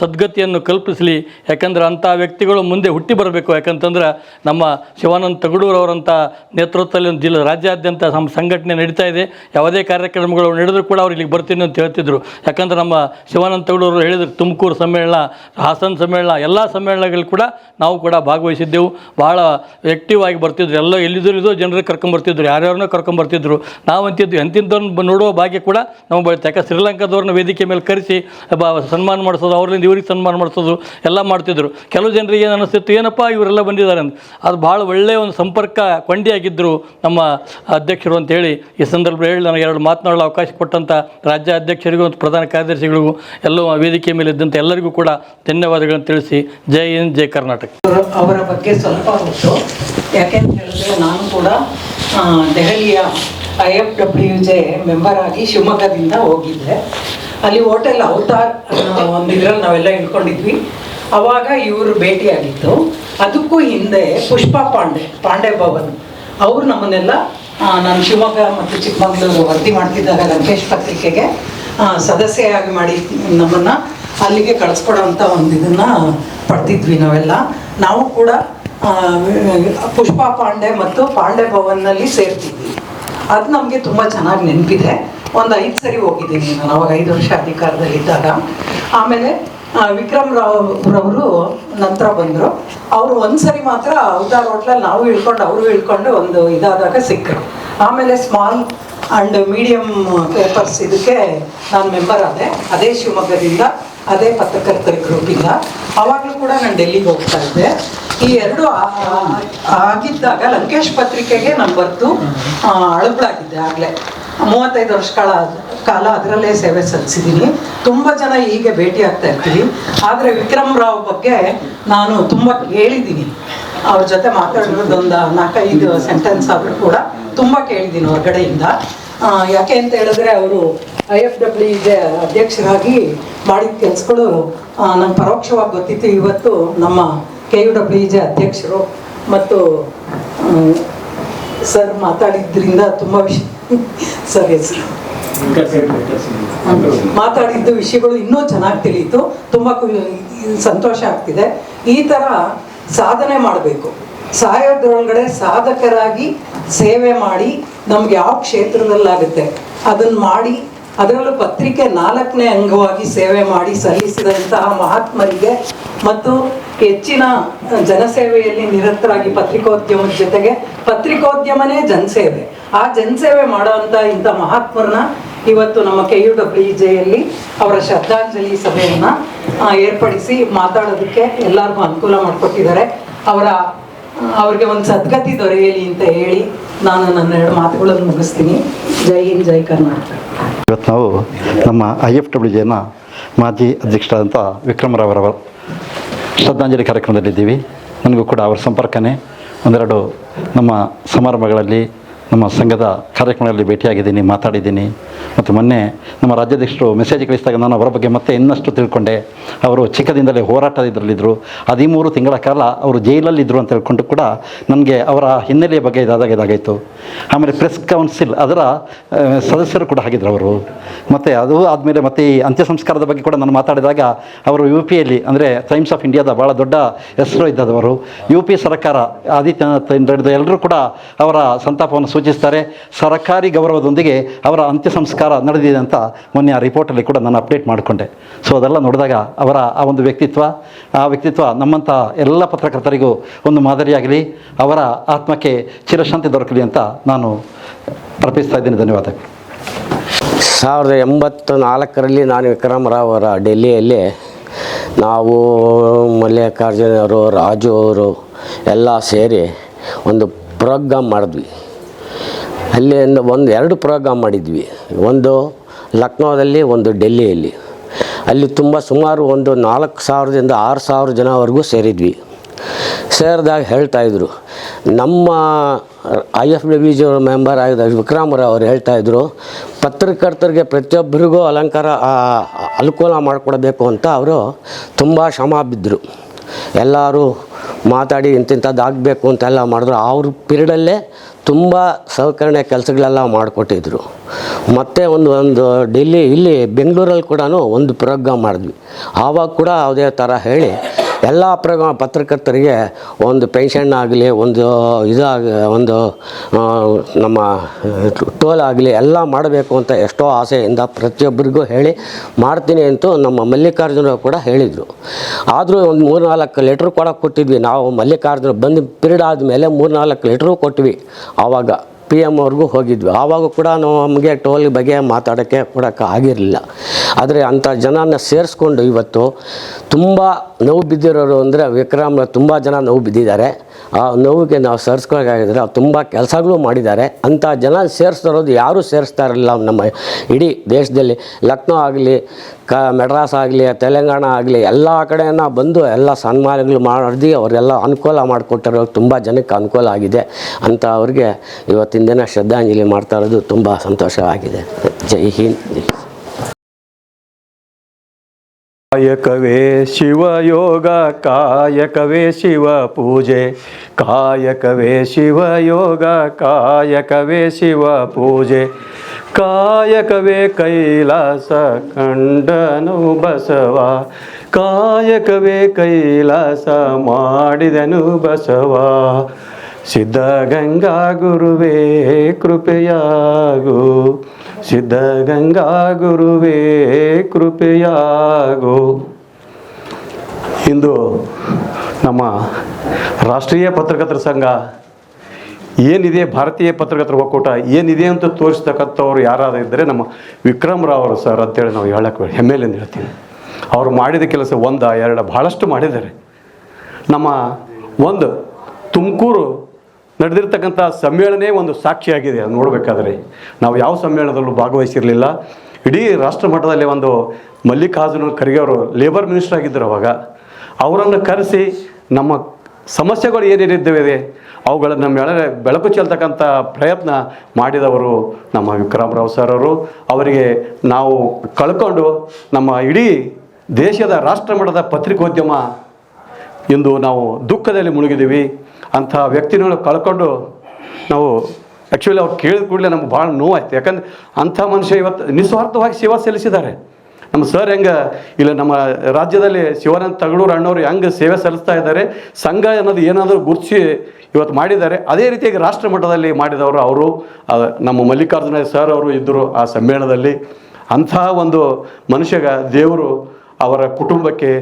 ಸದ್ಗತಿಯನ್ನು ಕಲ್ಪಿಸಲಿ. ಯಾಕಂದ್ರೆ ಅಂಥ ವ್ಯಕ್ತಿಗಳು ಮುಂದೆ ಹುಟ್ಟಿ ಬರಬೇಕು. ಯಾಕಂತಂದ್ರೆ ನಮ್ಮ ಶಿವಾನಂದ ತಗಡೂರವರಂಥ ನೇತೃತ್ವದಲ್ಲಿ ಒಂದು ಜಿಲ್ಲೆ, ರಾಜ್ಯಾದ್ಯಂತ ನಮ್ಮ ಸಂಘಟನೆ ನಡೀತಾ ಇದೆ. ಯಾವುದೇ ಕಾರ್ಯಕ್ರಮಗಳು ನಡೆದರೂ ಕೂಡ ಅವ್ರು ಇಲ್ಲಿಗೆ ಬರ್ತೀನಿ ಅಂತ ಹೇಳ್ತಿದ್ರು. ಯಾಕಂದ್ರೆ ನಮ್ಮ ಶಿವಾನಂದ ತಗಡೂರು ಹೇಳಿದ್ರು, ತುಮಕೂರು ಸಮ್ಮೇಳನ ಹಾಸನ ಸಮ್ಮೇಳನ, ಎಲ್ಲ ಸಮ್ಮೇಳನಗಳು ಕೂಡ ನಾವು ಕೂಡ ಭಾಗವಹಿಸಿದ್ದೆವು. ಭಾಳ ಆ್ಯಕ್ಟಿವ್ ಆಗಿ ಬರ್ತಿದ್ರು. ಎಲ್ಲ ಎಲ್ಲಿದ್ದರೂ ಇದೋ ಜನರಿಗೆ ಕರ್ಕೊಂಬರ್ತಿದ್ರು ಯಾರ್ಯಾರನ್ನೋ ಕರ್ಕೊಂಬರ್ತಿದ್ರು ನಾವು ಅಂತಿದ್ವಿ ಅಂತಿದ್ದವ್ರನ್ನ ನೋಡುವ ಭಾಗ್ಯ ಕೂಡ ನಾವು ಬರುತ್ತೆ. ಯಾಕೆ ಶ್ರೀಲಂಕಾದವ್ರನ್ನ ವೇದಿಕೆ ಮೇಲೆ ಕರೆಸಿ, ಬ, ಸನ್ಮಾನ ಮಾಡಿಸೋದು ಅವ್ರಿಂದ ಇವ್ರಿಗೆ ಸನ್ಮಾನ ಮಾಡಿಸೋದು ಎಲ್ಲ ಮಾಡ್ತಿದ್ರು. ಕೆಲವು ಜನರಿಗೆ ಏನು ಅನಿಸ್ತಿತ್ತು, ಏನಪ್ಪ ಇವರೆಲ್ಲ ಬಂದಿದ್ದಾರೆ ಅಂತ. ಅದು ಭಾಳ ಒಳ್ಳೆಯ ಒಂದು ಸಂಪರ್ಕ ಕೊಂಡಿಯಾಗಿದ್ದರು ನಮ್ಮ ಅಧ್ಯಕ್ಷರು ಅಂತೇಳಿ. ಈ ಸಂದರ್ಭದಲ್ಲಿ ಹೇಳಿ, ನನಗೆ ಎರಡು ಮಾತನಾಡಲು ಅವಕಾಶ ಕೊಟ್ಟಂಥ ರಾಜ್ಯ ಅಧ್ಯಕ್ಷರಿಗೂ ಮತ್ತು ಪ್ರಧಾನ ಕಾರ್ಯದರ್ಶಿಗಳಿಗೂ, ಎಲ್ಲೋ ವೇದಿಕೆ ಮೇಲೆ ಇದ್ದಂಥ ಎಲ್ಲರಿಗೂ ಕೂಡ ಧನ್ಯವಾದಗಳನ್ನು ತಿಳಿಸಿ. ಜೈ ಹಿಂದ್, ಜೈ ಕರ್ನಾಟಕ. ಅವರ- ಬಗ್ಗೆ ಸ್ವಲ್ಪ ಹೊತ್ತು. ಯಾಕೆಂತ ಹೇಳಿದ್ರೆ ನಾನು ಕೂಡ ದೆಹಲಿಯ I F W J member ಆಗಿ ಶಿವಮೊಗ್ಗದಿಂದ ಹೋಗಿದ್ದೆ. ಅಲ್ಲಿ ಹೋಟೆಲ್ ಅವತಾರ್ ಒಂದು ಇದ್ರಲ್ಲಿ ನಾವೆಲ್ಲ ಇಳ್ಕೊಂಡಿದ್ವಿ. ಅವಾಗ ಇವರು ಭೇಟಿಯಾಗಿತ್ತು ಅದಕ್ಕೂ ಹಿಂದೆ ಪುಷ್ಪಾ ಪಾಂಡೆ ಪಾಂಡೆ ಭವನ್. ಅವರು ನಮ್ಮನ್ನೆಲ್ಲ ನಾನು ಶಿವಮೊಗ್ಗ ಮತ್ತು ಚಿಕ್ಕಮಗಳೂರು ವರದಿ ಮಾಡ್ತಿದ್ದಾಗ ಲಂಕೇಶ್ ಪತ್ರಿಕೆಗೆ ಸದಸ್ಯೆಯಾಗಿ ಮಾಡಿ ನಮ್ಮನ್ನು ಅಲ್ಲಿಗೆ ಕಳಿಸ್ಕೊಡೋಂಥ ಒಂದು ಇದನ್ನ ಪಡ್ತಿದ್ವಿ ನಾವೆಲ್ಲ. ನಾವು ಕೂಡ ಪುಷ್ಪ ಪಾಂಡೆ ಮತ್ತು ಪಾಂಡೆ ಭವನ್ನಲ್ಲಿ ಸೇರ್ತಿದ್ವಿ. ಅದು ನಮಗೆ ತುಂಬ ಚೆನ್ನಾಗಿ ನೆನಪಿದೆ. ಒಂದು ಐದು ಸರಿ ಹೋಗಿದ್ದೀನಿ ನಾನು ಅವಾಗ ಐದು ವರ್ಷ ಅಧಿಕಾರದಲ್ಲಿದ್ದಾಗ. ಆಮೇಲೆ ವಿಕ್ರಮ್ ರಾವ್ ರವರು ನಂತರ ಬಂದರು. ಅವರು ಒಂದ್ಸರಿ ಮಾತ್ರ ಉದಾರ ಹೋಟ್ಲಲ್ಲಿ ನಾವು ಇಳ್ಕೊಂಡು ಅವರು ಇಳ್ಕೊಂಡು ಒಂದು ಇದಾದಾಗ ಸಿಕ್ಕರು. ಆಮೇಲೆ ಸ್ಮಾಲ್ ಆ್ಯಂಡ್ ಮೀಡಿಯಂ ಪೇಪರ್ಸ್ ಇದಕ್ಕೆ ನಾನು ಮೆಂಬರ್ ಆದೆ. ಅದೇ ಶಿವಮೊಗ್ಗದಿಂದ, ಅದೇ ಪತ್ರಕರ್ತರ ಗ್ರೂಪಿಂದ ಆವಾಗಲೂ ಕೂಡ ನಾನು ಡೆಲ್ಲಿಗೆ ಹೋಗ್ತಾ ಇದ್ದೆ. ಈ ಎರಡು ಆಗಿದ್ದಾಗ ಲಂಕೇಶ್ ಪತ್ರಿಕೆಗೆ ನಾನು ಬರ್ತು ಅಳಬಳಾಗಿದ್ದೆ ಆಗಲೇ. ಮೂವತ್ತೈದು ವರ್ಷ ಕಾಲ ಕಾಲ ಅದರಲ್ಲೇ ಸೇವೆ ಸಲ್ಲಿಸಿದ್ದೀನಿ ತುಂಬ ಜನ ಹೀಗೆ ಭೇಟಿ ಆಗ್ತಾ ಇರ್ತೀವಿ. ಆದರೆ ವಿಕ್ರಮ್ ರಾವ್ ಬಗ್ಗೆ ನಾನು ತುಂಬ ಕೇಳಿದ್ದೀನಿ ಅವ್ರ ಜೊತೆ ಮಾತಾಡಿರೋದೊಂದು ನಾಲ್ಕೈದು ಸೆಂಟೆನ್ಸ್ ಆದರೂ ಕೂಡ ತುಂಬ ಕೇಳಿದ್ದೀನಿ ಹೊರಗಡೆಯಿಂದ. ಯಾಕೆ ಅಂತ ಹೇಳಿದ್ರೆ ಅವರು ಐ ಎಫ್ ಡಬ್ಲ್ಯೂ ಇದೆ ಅಧ್ಯಕ್ಷರಾಗಿ ಮಾಡಿದ ಕೆಲಸಗಳು ನಂಗೆ ಪರೋಕ್ಷವಾಗಿ ಗೊತ್ತಿತ್ತು. ಇವತ್ತು ನಮ್ಮ ಕೆ ಯು ಡಬ್ಲ್ಯೂ ಜೆ ಅಧ್ಯಕ್ಷರು ಮತ್ತು ಸರ್ ಮಾತಾಡಿದ್ರಿಂದ ತುಂಬ ವಿಷಯ [laughs] ಸರ್ ಹೆಸರು. ಮಾತಾಡಿದ್ದು ವಿಷಯಗಳು ಇನ್ನೂ ಚೆನ್ನಾಗಿ ತಿಳಿಯಿತು. ತುಂಬ ಸಂತೋಷ ಆಗ್ತಿದೆ. ಈ ಥರ ಸಾಧನೆ ಮಾಡಬೇಕು. ಸಾಯೋದ್ರೊಳಗಡೆ ಸಾಧಕರಾಗಿ ಸೇವೆ ಮಾಡಿ ನಮ್ಗೆ ಯಾವ ಕ್ಷೇತ್ರದಲ್ಲಾಗುತ್ತೆ ಅದನ್ನ ಮಾಡಿ ಅದರಲ್ಲೂ ಪತ್ರಿಕೆ ನಾಲ್ಕನೇ ಅಂಗವಾಗಿ ಸೇವೆ ಮಾಡಿ ಸಲ್ಲಿಸಿದಂತಹ ಮಹಾತ್ಮರಿಗೆ ಮತ್ತು ಹೆಚ್ಚಿನ ಜನಸೇವೆಯಲ್ಲಿ ನಿರತರಾಗಿ ಪತ್ರಿಕೋದ್ಯಮದ ಜೊತೆಗೆ ಪತ್ರಿಕೋದ್ಯಮನೇ ಜನಸೇವೆ. ಆ ಜನಸೇವೆ ಮಾಡುವಂತ ಇಂಥ ಮಹಾತ್ಮರನ್ನ ಇವತ್ತು ನಮ್ಮ ಕೆ ಯು ಡಬ್ಲ್ಯೂ ಜೆಯಲ್ಲಿ ಅವರ ಶ್ರದ್ಧಾಂಜಲಿ ಸಭೆಯನ್ನು ಏರ್ಪಡಿಸಿ ಮಾತಾಡೋದಕ್ಕೆ ಎಲ್ಲರಿಗೂ ಅನುಕೂಲ ಮಾಡಿಕೊಟ್ಟಿದ್ದಾರೆ. ಅವರ, ಅವ್ರಿಗೆ ಒಂದು ಸದ್ಗತಿ ದೊರೆಯಲಿ ಅಂತ ಹೇಳಿ ನಾನು ನನ್ನ ಎರಡು ಮಾತುಗಳನ್ನು ಮುಗಿಸ್ತೀನಿ. ಜೈ ಹಿಂದ್, ಜೈ ಕರ್ನಾಟಕ. ಇವತ್ತು ನಾವು ನಮ್ಮ ಐ ಎಫ್ ಡಬ್ಲ್ಯೂ ಜೆನ ಮಾಜಿ ಅಧ್ಯಕ್ಷರಾದಂಥ ವಿಕ್ರಮರಾವ್ರವರ ಶ್ರದ್ಧಾಂಜಲಿ ಕಾರ್ಯಕ್ರಮದಲ್ಲಿದ್ದೀವಿ. ನನಗೂ ಕೂಡ ಅವರ ಸಂಪರ್ಕನೇ. ಒಂದೆರಡು ನಮ್ಮ ಸಮಾರಂಭಗಳಲ್ಲಿ ನಮ್ಮ ಸಂಘದ ಕಾರ್ಯಕ್ರಮಗಳಲ್ಲಿ ಭೇಟಿಯಾಗಿದ್ದೀನಿ, ಮಾತಾಡಿದ್ದೀನಿ. ಮತ್ತು ಮೊನ್ನೆ ನಮ್ಮ ರಾಜ್ಯಾಧ್ಯಕ್ಷರು ಮೆಸೇಜ್ ಕಳಿಸಿದಾಗ ನಾನು ಅವರ ಬಗ್ಗೆ ಮತ್ತೆ ಇನ್ನಷ್ಟು ತಿಳ್ಕೊಂಡೆ. ಅವರು ಚಿಕ್ಕದಿಂದಲೇ ಹೋರಾಟದ ಇದರಲ್ಲಿದ್ದರು ಹದಿಮೂರು ತಿಂಗಳ ಕಾಲ ಅವರು ಜೈಲಲ್ಲಿದ್ದರು ಅಂತ ಹೇಳ್ಕೊಂಡು ಕೂಡ ನನಗೆ ಅವರ ಹಿನ್ನೆಲೆಯ ಬಗ್ಗೆ ಇದಾದಾಗ ಇದಾಗಾಯಿತು. ಆಮೇಲೆ ಪ್ರೆಸ್ ಕೌನ್ಸಿಲ್ ಅದರ ಸದಸ್ಯರು ಕೂಡ ಹಾಗಿದ್ರು ಅವರು. ಮತ್ತು ಅದು ಆದಮೇಲೆ ಮತ್ತೆ ಈ ಅಂತ್ಯ ಸಂಸ್ಕಾರದ ಬಗ್ಗೆ ಕೂಡ ನಾನು ಮಾತಾಡಿದಾಗ ಅವರು ಯು ಪಿಯಲ್ಲಿ ಅಂದರೆ ಟೈಮ್ಸ್ ಆಫ್ ಇಂಡಿಯಾದ ಭಾಳ ದೊಡ್ಡ ಹೆಸರು ಇದ್ದದವರು. ಯು ಪಿ ಸರ್ಕಾರ, ಆದಿತ್ಯನಾಥ್ ಎಲ್ಲರೂ ಕೂಡ ಅವರ ಸಂತಾಪವನ್ನು ಸೂಚಿಸ್ತಾರೆ ಸರ್ಕಾರಿ ಗೌರವದೊಂದಿಗೆ ಅವರ ಅಂತ್ಯ ಸಂಸ್ಕಾರ ನಡೆದಿದೆ ಅಂತ ಮೊನ್ನೆ ಆ ರಿಪೋರ್ಟಲ್ಲಿ ಕೂಡ ನಾನು ಅಪ್ಡೇಟ್ ಮಾಡಿಕೊಂಡೆ. ಸೊ ಅದೆಲ್ಲ ನೋಡಿದಾಗ ಅವರ ಆ ಒಂದು ವ್ಯಕ್ತಿತ್ವ, ಆ ವ್ಯಕ್ತಿತ್ವ ನಮ್ಮಂಥ ಎಲ್ಲ ಪತ್ರಕರ್ತರಿಗೂ ಒಂದು ಮಾದರಿಯಾಗಲಿ, ಅವರ ಆತ್ಮಕ್ಕೆ ಚಿರಶಾಂತಿ ದೊರಕಲಿ ಅಂತ ನಾನು ಅರ್ಪಿಸ್ತಾ ಇದ್ದೀನಿ. ಧನ್ಯವಾದಗಳು. ಸಾವಿರದ ಎಂಬತ್ತು ನಾಲ್ಕರಲ್ಲಿ ನಾನು ವಿಕ್ರಮರಾವ್ ಅವರ ಡೆಲ್ಲಿಯಲ್ಲಿ ನಾವು ಮಲ್ಲಿಕಾರ್ಜುನ ಅವರು, ರಾಜು ಅವರು ಎಲ್ಲ ಸೇರಿ ಒಂದು ಪ್ರೋಗ್ರಾಮ್ ಮಾಡಿದ್ವಿ. ಅಲ್ಲಿಂದ ಒಂದು ಎರಡು ಪ್ರೋಗ್ರಾಮ್ ಮಾಡಿದ್ವಿ. ಒಂದು ಲಕ್ನೋದಲ್ಲಿ, ಒಂದು ಡೆಲ್ಲಿಯಲ್ಲಿ. ಅಲ್ಲಿ ತುಂಬ ಸುಮಾರು ಒಂದು ನಾಲ್ಕು ಸಾವಿರದಿಂದ ಆರು ಸಾವಿರ ಜನವರೆಗೂ ಸೇರಿದ್ವಿ. ಸೇರಿದಾಗ ಹೇಳ್ತಾಯಿದ್ರು ನಮ್ಮ I F W G member ಆಗಿದ್ದ ವಿಕ್ರಮರ ಅವರು ಹೇಳ್ತಾಯಿದ್ರು ಪತ್ರಕರ್ತರಿಗೆ ಪ್ರತಿಯೊಬ್ಬರಿಗೂ ಅಲಂಕಾರ ಅನುಕೂಲ ಮಾಡಿಕೊಡಬೇಕು ಅಂತ ಅವರು ತುಂಬ ಶ್ರಮ ಬಿದ್ದರು ಎಲ್ಲರೂ ಮಾತಾಡಿ ಇಂತಿಂಥದ್ದು ಆಗಬೇಕು ಅಂತೆಲ್ಲ ಮಾಡಿದ್ರು. ಅವ್ರ ಪೀರಿಯಡಲ್ಲೇ ತುಂಬ ಸಹಕರಣೆ ಕೆಲಸಗಳೆಲ್ಲ ಮಾಡಿಕೊಟ್ಟಿದ್ರು. ಮತ್ತು ಒಂದು ಒಂದು ಡೆಲ್ಲಿ, ಇಲ್ಲಿ ಬೆಂಗಳೂರಲ್ಲಿ ಕೂಡ ಒಂದು ಪ್ರೋಗ್ರಾಮ್ ಮಾಡಿದ್ವಿ. ಆವಾಗ ಕೂಡ ಅದೇ ಥರ ಹೇಳಿ ಎಲ್ಲ ಪ್ರ ಪತ್ರಕರ್ತರಿಗೆ ಒಂದು ಪೆನ್ಷನ್ ಆಗಲಿ, ಒಂದು ಇದಾಗ, ಒಂದು ನಮ್ಮ ಟೋಲ್ ಆಗಲಿ ಎಲ್ಲ ಮಾಡಬೇಕು ಅಂತ ಎಷ್ಟೋ ಆಸೆಯಿಂದ ಪ್ರತಿಯೊಬ್ಬರಿಗೂ ಹೇಳಿ ಮಾಡ್ತೀನಿ ಅಂತೂ ನಮ್ಮ ಮಲ್ಲಿಕಾರ್ಜುನ ಕೂಡ ಹೇಳಿದರು. ಆದರೂ ಒಂದು ಮೂರು ನಾಲ್ಕು ಲೆಟ್ರ್ ಕೊಡೋಕೆ ಕೊಟ್ಟಿದ್ವಿ. ನಾವು ಮಲ್ಲಿಕಾರ್ಜುನ ಬಂದು ಪಿರಿಯಡ್ ಆದಮೇಲೆ ಮೂರು ನಾಲ್ಕು ಲೆಟ್ರು ಕೊಟ್ವಿ. ಆವಾಗ ಪಿ ಎಂ ಅವ್ರಿಗೂ ಹೋಗಿದ್ವಿ. ಆವಾಗ ಕೂಡ ನಮಗೆ ಟೋಲ್ ಬಗ್ಗೆ ಮಾತಾಡೋಕ್ಕೆ ಕೊಡೋಕ್ಕೆ ಆಗಿರಲಿಲ್ಲ. ಆದರೆ ಅಂಥ ಜನನ ಸೇರಿಸ್ಕೊಂಡು ಇವತ್ತು ತುಂಬ ನೋವು ಬಿದ್ದಿರೋರು ಅಂದರೆ ವಿಕ್ರಮ್ ತುಂಬ ಜನ ನೋವು ಬಿದ್ದಿದ್ದಾರೆ. ಆ ನೋವಿಗೆ ನಾವು ಸೇರಿಸ್ಕೊಳ್ಳೋಕ್ಕಾಗಿದ್ರೆ ಅವ್ರು ತುಂಬ ಕೆಲಸಗಳು ಮಾಡಿದ್ದಾರೆ. ಅಂಥ ಜನ ಸೇರಿಸ್ತಿರೋದು ಯಾರೂ ಸೇರಿಸ್ತಾ ಇರಲಿಲ್ಲ ನಮ್ಮ ಇಡೀ ದೇಶದಲ್ಲಿ. ಲಕ್ನೋ ಆಗಲಿ, ಕ ಮೆಡ್ರಾಸ್ ಆಗಲಿ, ತೆಲಂಗಾಣ ಆಗಲಿ, ಎಲ್ಲ ಕಡೆಯನ್ನು ಬಂದು ಎಲ್ಲ ಸನ್ಮಾನಗಳು ಮಾಡಿ ಅವರೆಲ್ಲ ಅನುಕೂಲ ಮಾಡಿಕೊಟ್ಟಿರೋ ತುಂಬ ಜನಕ್ಕೆ ಅನುಕೂಲ ಆಗಿದೆ. ಅಂತ ಅವ್ರಿಗೆ ಇವತ್ತಿನ ದಿನ ಶ್ರದ್ಧಾಂಜಲಿ ಮಾಡ್ತಾ ಇರೋದು ತುಂಬ ಸಂತೋಷವಾಗಿದೆ. ಜೈ ಹಿಂದ್ ಕಾಯಕವೇ ಶಿವಯೋಗ ಕಾಯಕವೇ ಶಿವ ಪೂಜೆ, ಕಾಯಕವೇ ಶಿವಯೋಗ ಕಾಯಕವೇ ಶಿವ ಪೂಜೆ, ಕಾಯಕವೇ ಕೈಲಾಸ ಕಂಡನು ಬಸವ, ಕಾಯಕವೇ ಕೈಲಾಸ ಮಾಡಿದನು ಬಸವ. ಸಿದ್ಧಗಂಗಾ ಗುರುವೇ, ಕೃಪೆಯಾಗು. ಸಿದ್ಧಗಂಗಾ ಗುರುವೇ, ಕೃಪೆಯಾಗು. ಇಂದು ನಮ್ಮ ರಾಷ್ಟ್ರೀಯ ಪತ್ರಕರ್ತರ ಸಂಘ ಏನಿದೆ, ಭಾರತೀಯ ಪತ್ರಕರ್ತರ ಒಕ್ಕೂಟ ಏನಿದೆ ಅಂತ ತೋರಿಸ್ತಕ್ಕಂಥವ್ರು ಯಾರಾದರೂ ಇದ್ದರೆ ನಮ್ಮ ವಿಕ್ರಮ್ ರಾವ್ ಅವರು ಸರ್ ಅಂತೇಳಿ ನಾವು ಹೇಳಕ್ಕೆ ಅಂತ ಹೇಳ್ತೀವಿ ಅವರು ಮಾಡಿದ ಕೆಲಸ ಒಂದ, ಎರಡ ಭಾಳಷ್ಟು ಮಾಡಿದ್ದಾರೆ. ನಮ್ಮ ಒಂದು ತುಮಕೂರು ನಡೆದಿರ್ತಕ್ಕಂಥ ಸಮ್ಮೇಳನೇ ಒಂದು ಸಾಕ್ಷಿಯಾಗಿದೆ. ನೋಡಬೇಕಾದ್ರೆ ನಾವು ಯಾವ ಸಮ್ಮೇಳನದಲ್ಲೂ ಭಾಗವಹಿಸಿರಲಿಲ್ಲ. ಇಡೀ ರಾಷ್ಟ್ರ ಮಟ್ಟದಲ್ಲಿ ಒಂದು ಮಲ್ಲಿಕಾರ್ಜುನ ಖರ್ಗೆ ಅವರು ಲೇಬರ್ ಮಿನಿಸ್ಟರ್ ಆಗಿದ್ದರು ಅವಾಗ. ಅವರನ್ನು ಕರೆಸಿ ನಮ್ಮ ಸಮಸ್ಯೆಗಳು ಏನೇನಿದ್ದೇವೆ ಅವುಗಳನ್ನು ಮೇಲೆ ಬೆಳಕು ಚೆಲ್ತಕ್ಕಂಥ ಪ್ರಯತ್ನ ಮಾಡಿದವರು ನಮ್ಮ ವಿಕ್ರಮರಾವ್ ಸರ್ ಅವರು. ಅವರಿಗೆ ನಾವು ಕಳ್ಕೊಂಡು ನಮ್ಮ ಇಡೀ ದೇಶದ ರಾಷ್ಟ್ರಮಟ್ಟದ ಪತ್ರಿಕೋದ್ಯಮ ಇಂದು ನಾವು ದುಃಖದಲ್ಲಿ ಮುಳುಗಿದ್ದೀವಿ. ಅಂಥ ವ್ಯಕ್ತಿಗಳು ಕಳ್ಕೊಂಡು ನಾವು ಆ್ಯಕ್ಚುಲಿ ಅವ್ರು ಕೇಳಿದ ಕೂಡಲೇ ನಮ್ಗೆ ಭಾಳ ನೋವಾಯ್ತು. ಯಾಕಂದ್ರೆ ಅಂಥ ಮನುಷ್ಯ ಇವತ್ತು ನಿಸ್ವಾರ್ಥವಾಗಿ ಸೇವಾ ಸಲ್ಲಿಸಿದ್ದಾರೆ. ನಮ್ಮ ಸರ್ ಹೆಂಗೆ, ಇಲ್ಲ ನಮ್ಮ ರಾಜ್ಯದಲ್ಲಿ ಶಿವಾನಂದ ತಗಡೂರು ಅಣ್ಣವರು ಹೆಂಗೆ ಸೇವೆ ಸಲ್ಲಿಸ್ತಾ ಇದ್ದಾರೆ, ಸಂಘ ಅನ್ನೋದು ಏನಾದರೂ ಗುರುತಿಸಿ ಇವತ್ತು ಮಾಡಿದ್ದಾರೆ. ಅದೇ ರೀತಿಯಾಗಿ ರಾಷ್ಟ್ರ ಮಟ್ಟದಲ್ಲಿ ಮಾಡಿದವರು ಅವರು ನಮ್ಮ ಮಲ್ಲಿಕಾರ್ಜುನ ಸರ್ ಅವರು ಇದ್ದರು ಆ ಸಮ್ಮೇಳನದಲ್ಲಿ. ಅಂಥ ಒಂದು ಮನುಷ್ಯಗ ದೇವರು ಅವರ ಕುಟುಂಬಕ್ಕೆ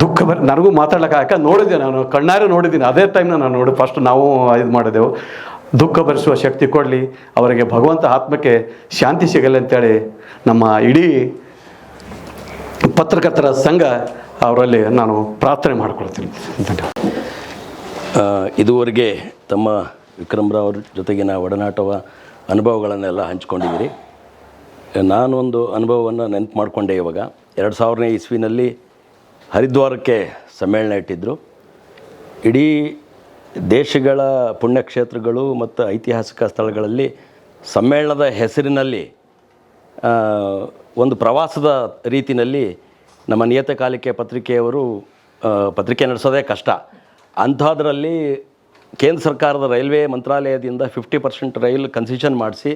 ದುಃಖ ಬರ್, ನನಗೂ ಮಾತಾಡ್ಲಿಕ್ಕೆ ಯಾಕೆ ನೋಡಿದ್ದೆ ನಾನು, ಕಣ್ಣಾರೆ ನೋಡಿದ್ದೀನಿ. ಅದೇ ಟೈಮ್ನ ನಾನು ನೋಡಿ ಫಸ್ಟ್ ನಾವು ಇದು ಮಾಡಿದೆವು. ದುಃಖ ಭರಿಸುವ ಶಕ್ತಿ ಕೊಡಲಿ, ಅವರಿಗೆ ಭಗವಂತ ಆತ್ಮಕ್ಕೆ ಶಾಂತಿ ಸಿಗಲಿ ಅಂತೇಳಿ ನಮ್ಮ ಇಡೀ ಪತ್ರಕರ್ತರ ಸಂಘ ಅವರಲ್ಲಿ ನಾನು ಪ್ರಾರ್ಥನೆ ಮಾಡಿಕೊಳ್ತೀನಿ. ಇದುವರೆಗೆ ತಮ್ಮ ವಿಕ್ರಮರಾವ್ ಅವ್ರ ಜೊತೆಗಿನ ಒಡನಾಟವ ಅನುಭವಗಳನ್ನೆಲ್ಲ ಹಂಚ್ಕೊಂಡಿದ್ದೀರಿ. ನಾನೊಂದು ಅನುಭವವನ್ನು ನೆನಪು ಮಾಡಿಕೊಂಡೆ ಇವಾಗ. ಎರಡು ಸಾವಿರನೇ ಇಸ್ವಿನಲ್ಲಿ ಹರಿದ್ವಾರಕ್ಕೆ ಸಮ್ಮೇಳನ ಇಟ್ಟಿದ್ದರು ಇಡೀ ದೇಶಗಳ ಪುಣ್ಯಕ್ಷೇತ್ರಗಳು ಮತ್ತು ಐತಿಹಾಸಿಕ ಸ್ಥಳಗಳಲ್ಲಿ ಸಮ್ಮೇಳನದ ಹೆಸರಿನಲ್ಲಿ ಒಂದು ಪ್ರವಾಸದ ರೀತಿಯಲ್ಲಿ ನಮ್ಮ ನಿಯತಕಾಲಿಕೆ ಪತ್ರಿಕೆಯವರು ಪತ್ರಿಕೆ ನಡೆಸೋದೇ ಕಷ್ಟ. ಅಂಥದ್ರಲ್ಲಿ ಕೇಂದ್ರ ಸರ್ಕಾರದ ರೈಲ್ವೆ ಮಂತ್ರಾಲಯದಿಂದ ಫಿಫ್ಟಿ ಪರ್ಸೆಂಟ್ ರೈಲ್ ಕನ್ಸಿಷನ್ ಮಾಡಿಸಿ,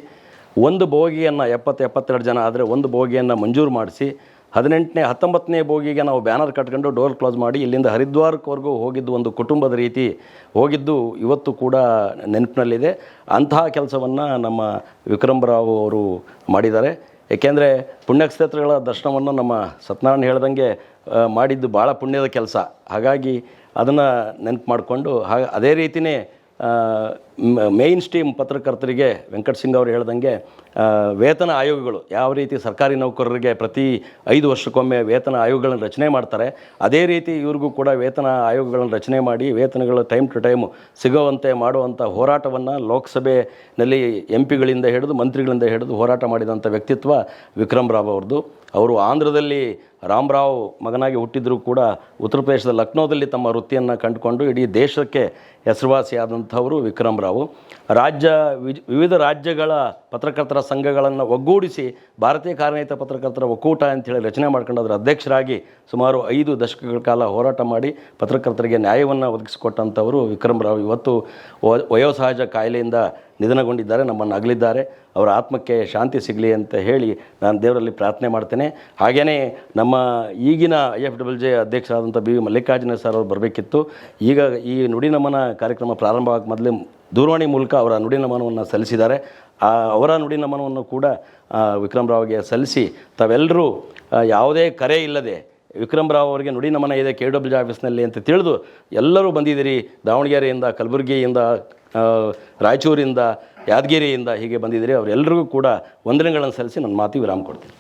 ಒಂದು ಬೋಗಿಯನ್ನು ಎಪ್ಪತ್ತು ಎಪ್ಪತ್ತೆರಡು ಜನ ಆದರೆ ಒಂದು ಬೋಗಿಯನ್ನು ಮಂಜೂರು ಮಾಡಿಸಿ ಹದಿನೆಂಟನೇ, ಹತ್ತೊಂಬತ್ತನೇ ಬೋಗಿಗೆ ನಾವು ಬ್ಯಾನರ್ ಕಟ್ಕೊಂಡು ಡೋರ್ ಕ್ಲೋಸ್ ಮಾಡಿ ಇಲ್ಲಿಂದ ಹರಿದ್ವಾರಕ್ವರೆಗೂ ಹೋಗಿದ್ದು ಒಂದು ಕುಟುಂಬದ ರೀತಿ ಹೋಗಿದ್ದು ಇವತ್ತು ಕೂಡ ನೆನಪಿನಲ್ಲಿದೆ. ಅಂತಹ ಕೆಲಸವನ್ನು ನಮ್ಮ ವಿಕ್ರಮರಾವ್ ಅವರು ಮಾಡಿದ್ದಾರೆ. ಏಕೆಂದರೆ ಪುಣ್ಯಕ್ಷೇತ್ರಗಳ ದರ್ಶನವನ್ನು ನಮ್ಮ ಸತ್ಯನಾರಾಯಣ ಹೇಳ್ದಂಗೆ ಮಾಡಿದ್ದು ಭಾಳ ಪುಣ್ಯದ ಕೆಲಸ. ಹಾಗಾಗಿ ಅದನ್ನು ನೆನಪು ಮಾಡಿಕೊಂಡು ಹಾಗ, ಅದೇ ರೀತಿಯೇ ಮೇಯ್ನ್ ಸ್ಟ್ರೀಮ್ ಪತ್ರಕರ್ತರಿಗೆ ವೆಂಕಟ್ ಸಿಂಗ್ ಅವರು ಹೇಳ್ದಂಗೆ ವೇತನ ಆಯೋಗಗಳು ಯಾವ ರೀತಿ ಸರ್ಕಾರಿ ನೌಕರರಿಗೆ ಪ್ರತಿ ಐದು ವರ್ಷಕ್ಕೊಮ್ಮೆ ವೇತನ ಆಯೋಗಗಳನ್ನು ರಚನೆ ಮಾಡ್ತಾರೆ, ಅದೇ ರೀತಿ ಇವ್ರಿಗೂ ಕೂಡ ವೇತನ ಆಯೋಗಗಳನ್ನು ರಚನೆ ಮಾಡಿ ವೇತನಗಳು ಟೈಮ್ ಟು ಟೈಮ್ ಸಿಗುವಂತೆ ಮಾಡುವಂಥ ಹೋರಾಟವನ್ನು ಲೋಕಸಭೆಯಲ್ಲಿ ಎಂ ಪಿಗಳಿಂದ ಹಿಡಿದು ಮಂತ್ರಿಗಳಿಂದ ಹಿಡಿದು ಹೋರಾಟ ಮಾಡಿದಂಥ ವ್ಯಕ್ತಿತ್ವ ವಿಕ್ರಮ್ ರಾವ್ ಅವ್ರದ್ದು. ಅವರು ಆಂಧ್ರದಲ್ಲಿ ರಾಮರಾವ್ ಮಗನಾಗಿ ಹುಟ್ಟಿದರೂ ಕೂಡ ಉತ್ತರ ಪ್ರದೇಶದ ಲಕ್ನೋದಲ್ಲಿ ತಮ್ಮ ವೃತ್ತಿಯನ್ನು ಕಂಡುಕೊಂಡು ಇಡೀ ದೇಶಕ್ಕೆ ಹೆಸರುವಾಸಿಯಾದಂಥವರು ವಿಕ್ರಮ್ ರಾವು. ರಾಜ್ಯ ವಿಜ್- ವಿವಿಧ ರಾಜ್ಯಗಳ ಪತ್ರಕರ್ತರ ಸಂಘಗಳನ್ನು ಒಗ್ಗೂಡಿಸಿ ಭಾರತೀಯ ಕಾರ್ಯನಿರತ ಪತ್ರಕರ್ತರ ಒಕ್ಕೂಟ ಅಂತೇಳಿ ರಚನೆ ಮಾಡ್ಕೊಂಡು ಅದರ ಅಧ್ಯಕ್ಷರಾಗಿ ಸುಮಾರು ಐದು ದಶಕಗಳ ಕಾಲ ಹೋರಾಟ ಮಾಡಿ ಪತ್ರಕರ್ತರಿಗೆ ನ್ಯಾಯವನ್ನು ಒದಗಿಸಿಕೊಟ್ಟಂಥವರು ವಿಕ್ರಮ್ ರಾವ್. ಇವತ್ತು ವಯೋಸಹಜ ಕಾಯಿಲೆಯಿಂದ ನಿಧನಗೊಂಡಿದ್ದಾರೆ, ನಮ್ಮನ್ನು ಅಗಲಿದ್ದಾರೆ. ಅವರ ಆತ್ಮಕ್ಕೆ ಶಾಂತಿ ಸಿಗಲಿ ಅಂತ ಹೇಳಿ ನಾನು ದೇವರಲ್ಲಿ ಪ್ರಾರ್ಥನೆ ಮಾಡ್ತೇನೆ. ಹಾಗೆಯೇ ನಮ್ಮ ಈಗಿನ ಐ ಎಫ್ ಡಬ್ಲ್ಯೂ ಜೆ ಅಧ್ಯಕ್ಷರಾದಂಥ ಬಿ ಮಲ್ಲಿಕಾರ್ಜುನ ಸರ್ ಅವರು ಬರಬೇಕಿತ್ತು. ಈಗ ಈ ನುಡಿ ನಮನ ಕಾರ್ಯಕ್ರಮ ಪ್ರಾರಂಭವಾಗಿ ಮೊದಲೇ ದೂರವಾಣಿ ಮೂಲಕ ಅವರ ನುಡಿ ನಮನವನ್ನು ಸಲ್ಲಿಸಿದ್ದಾರೆ. ಅವರ ನುಡಿ ನಮನವನ್ನು ಕೂಡ ವಿಕ್ರಮ್ ರಾವ್ಗೆ ಸಲ್ಲಿಸಿ ತಾವೆಲ್ಲರೂ ಯಾವುದೇ ಕರೆ ಇಲ್ಲದೆ ವಿಕ್ರಮ್ ರಾವ್ ಅವರಿಗೆ ನುಡಿ ನಮನ ಇದೆ ಕೆ ಡಬ್ಲ್ಯೂ ಆಫೀಸ್ನಲ್ಲಿ ಅಂತ ತಿಳಿದು ಎಲ್ಲರೂ ಬಂದಿದ್ದೀರಿ. ದಾವಣಗೆರೆಯಿಂದ, ಕಲಬುರಗಿಯಿಂದ ರಾಯಚೂರಿಂದ, ಯಾದಗಿರಿಯಿಂದ ಹೀಗೆ ಬಂದಿದ್ದೀರಿ. ಅವರೆಲ್ಲರಿಗೂ ಕೂಡ ವಂದನೆಗಳನ್ನು ಸಲ್ಲಿಸಿ ನನ್ನ ಮಾತಿಗೆ ವಿರಾಮ ಕೊಡ್ತೀನಿ.